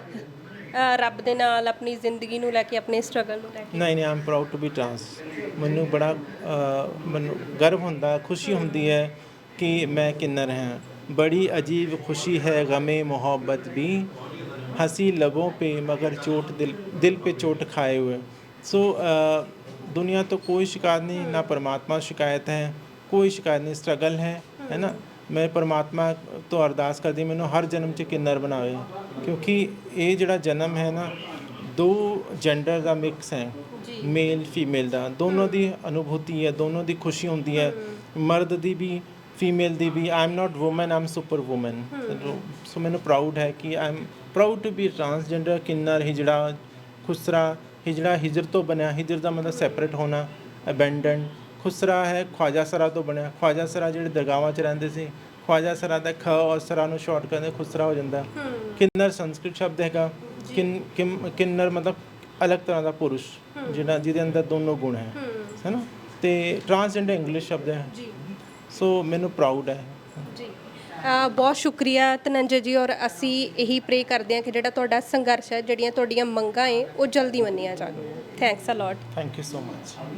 ਰੱਬ ਦੇ ਨਾਲ ਆਪਣੀ ਜ਼ਿੰਦਗੀ ਨੂੰ ਲੈ ਕੇ ਆਪਣੇ ਸਟਰਗਲ ਨੂੰ ਲੈ ਕੇ? ਨਹੀਂ ਨਹੀਂ I'm proud to be trans ਮੈਨੂੰ ਬੜਾ ਮੈਨੂੰ ਗਰਵ ਹੁੰਦਾ ਖੁਸ਼ੀ ਹੁੰਦੀ ਹੈ ਕਿ ਮੈਂ ਕਿੰਨਰ ਹਾਂ ਬੜੀ ਅਜੀਬ ਖੁਸ਼ੀ ਹੈ ਗਮੇ ਮੁਹੱਬਤ ਵੀ हंसी लबों पे मगर चोट दिल दिल पे चोट खाए हुए सो दुनिया तो कोई शिकायत नहीं ना परमात्मा शिकायत है ਕੋਈ ਸ਼ਿਕਾਇਤ ਨਹੀਂ ਸਟਰਗਲ ਹੈ ਹੈ ਨਾ ਮੈਂ ਪਰਮਾਤਮਾ ਤੋਂ ਅਰਦਾਸ ਕਰਦੀ ਮੈਨੂੰ ਹਰ ਜਨਮ 'ਚ ਕਿੰਨਰ ਬਣਾਵੇ ਕਿਉਂਕਿ ਇਹ ਜਿਹੜਾ ਜਨਮ ਹੈ ਨਾ ਦੋ ਜੈਂਡਰ ਦਾ ਮਿਕਸ ਹੈ ਮੇਲ ਫੀਮੇਲ ਦਾ ਦੋਨੋਂ ਦੀ ਅਨੁਭੂਤੀ ਹੈ ਦੋਨੋਂ ਦੀ ਖੁਸ਼ੀ ਹੁੰਦੀ ਹੈ ਮਰਦ ਦੀ ਵੀ ਫੀਮੇਲ ਦੀ ਵੀ I am not woman I am super woman so ਮੈਨੂੰ ਪ੍ਰਾਊਡ ਹੈ ਕਿ I M proud to be transgender ਕਿੰਨਰ ਹਿਜੜਾ ਖੁਸਰਾ ਹਿਜੜਾ ਹਿਜਰ ਤੋਂ ਬਣਿਆ ਹਿਜਰ ਦਾ ਮਤਲਬ ਸੈਪਰੇਟ ਹੋਣਾ ਅਬੈਂਡਨ ਖੁਸਰਾ ਹੈ ਖਵਾਜਾ ਸਰਾ ਤੋਂ ਬਣਿਆ। ਖਵਾਜਾ ਸਰਾ ਜਿਹੜੇ ਦਰਗਾਹਾਂ 'ਚ ਰਹਿੰਦੇ ਸੀ ਖਵਾਜਾ ਸਰਾ ਦਾ ਖ ਔਰ ਸਰਾ ਨੂੰ ਸ਼ਾਰਟ ਕਰਦੇ ਖੁਸਰਾ ਹੋ ਜਾਂਦਾ। ਕਿੰਨਰ ਸੰਸਕ੍ਰਿਤ ਸ਼ਬਦ ਹੈਗਾ ਕਿਨ ਕਿਮ- ਕਿੰਨਰ ਮਤਲਬ ਅਲੱਗ ਤਰ੍ਹਾਂ ਦਾ ਪੁਰਸ਼ ਜਿਹੜਾ ਜਿਹਦੇ ਅੰਦਰ ਦੋਨੋਂ ਗੁਣ ਹੈ। ਹੈ। ਨਾ ਤੇ ਟਰਾਂਸਜੈਂਡਰ ਇੰਗਲਿਸ਼ ਸ਼ਬਦ ਹੈ। ਜੀ। ਸੋ ਮੈਨੂੰ ਪ੍ਰਾਊਡ ਹੈ। ਜੀ। ਬਹੁਤ ਸ਼ੁਕਰੀਆ ਧਨੰਜੇ ਜੀ, ਔਰ ਅਸੀਂ ਇਹੀ ਪ੍ਰੇ ਕਰਦੇ ਹਾਂ ਕਿ ਜਿਹੜਾ ਤੁਹਾਡਾ ਸੰਘਰਸ਼ ਹੈ, ਜਿਹੜੀਆਂ ਤੁਹਾਡੀਆਂ ਮੰਗਾਂ ਹੈ, ਉਹ ਜਲਦੀ ਮੰਨੀਆਂ ਜਾਣ। Thanks a lot thank you so much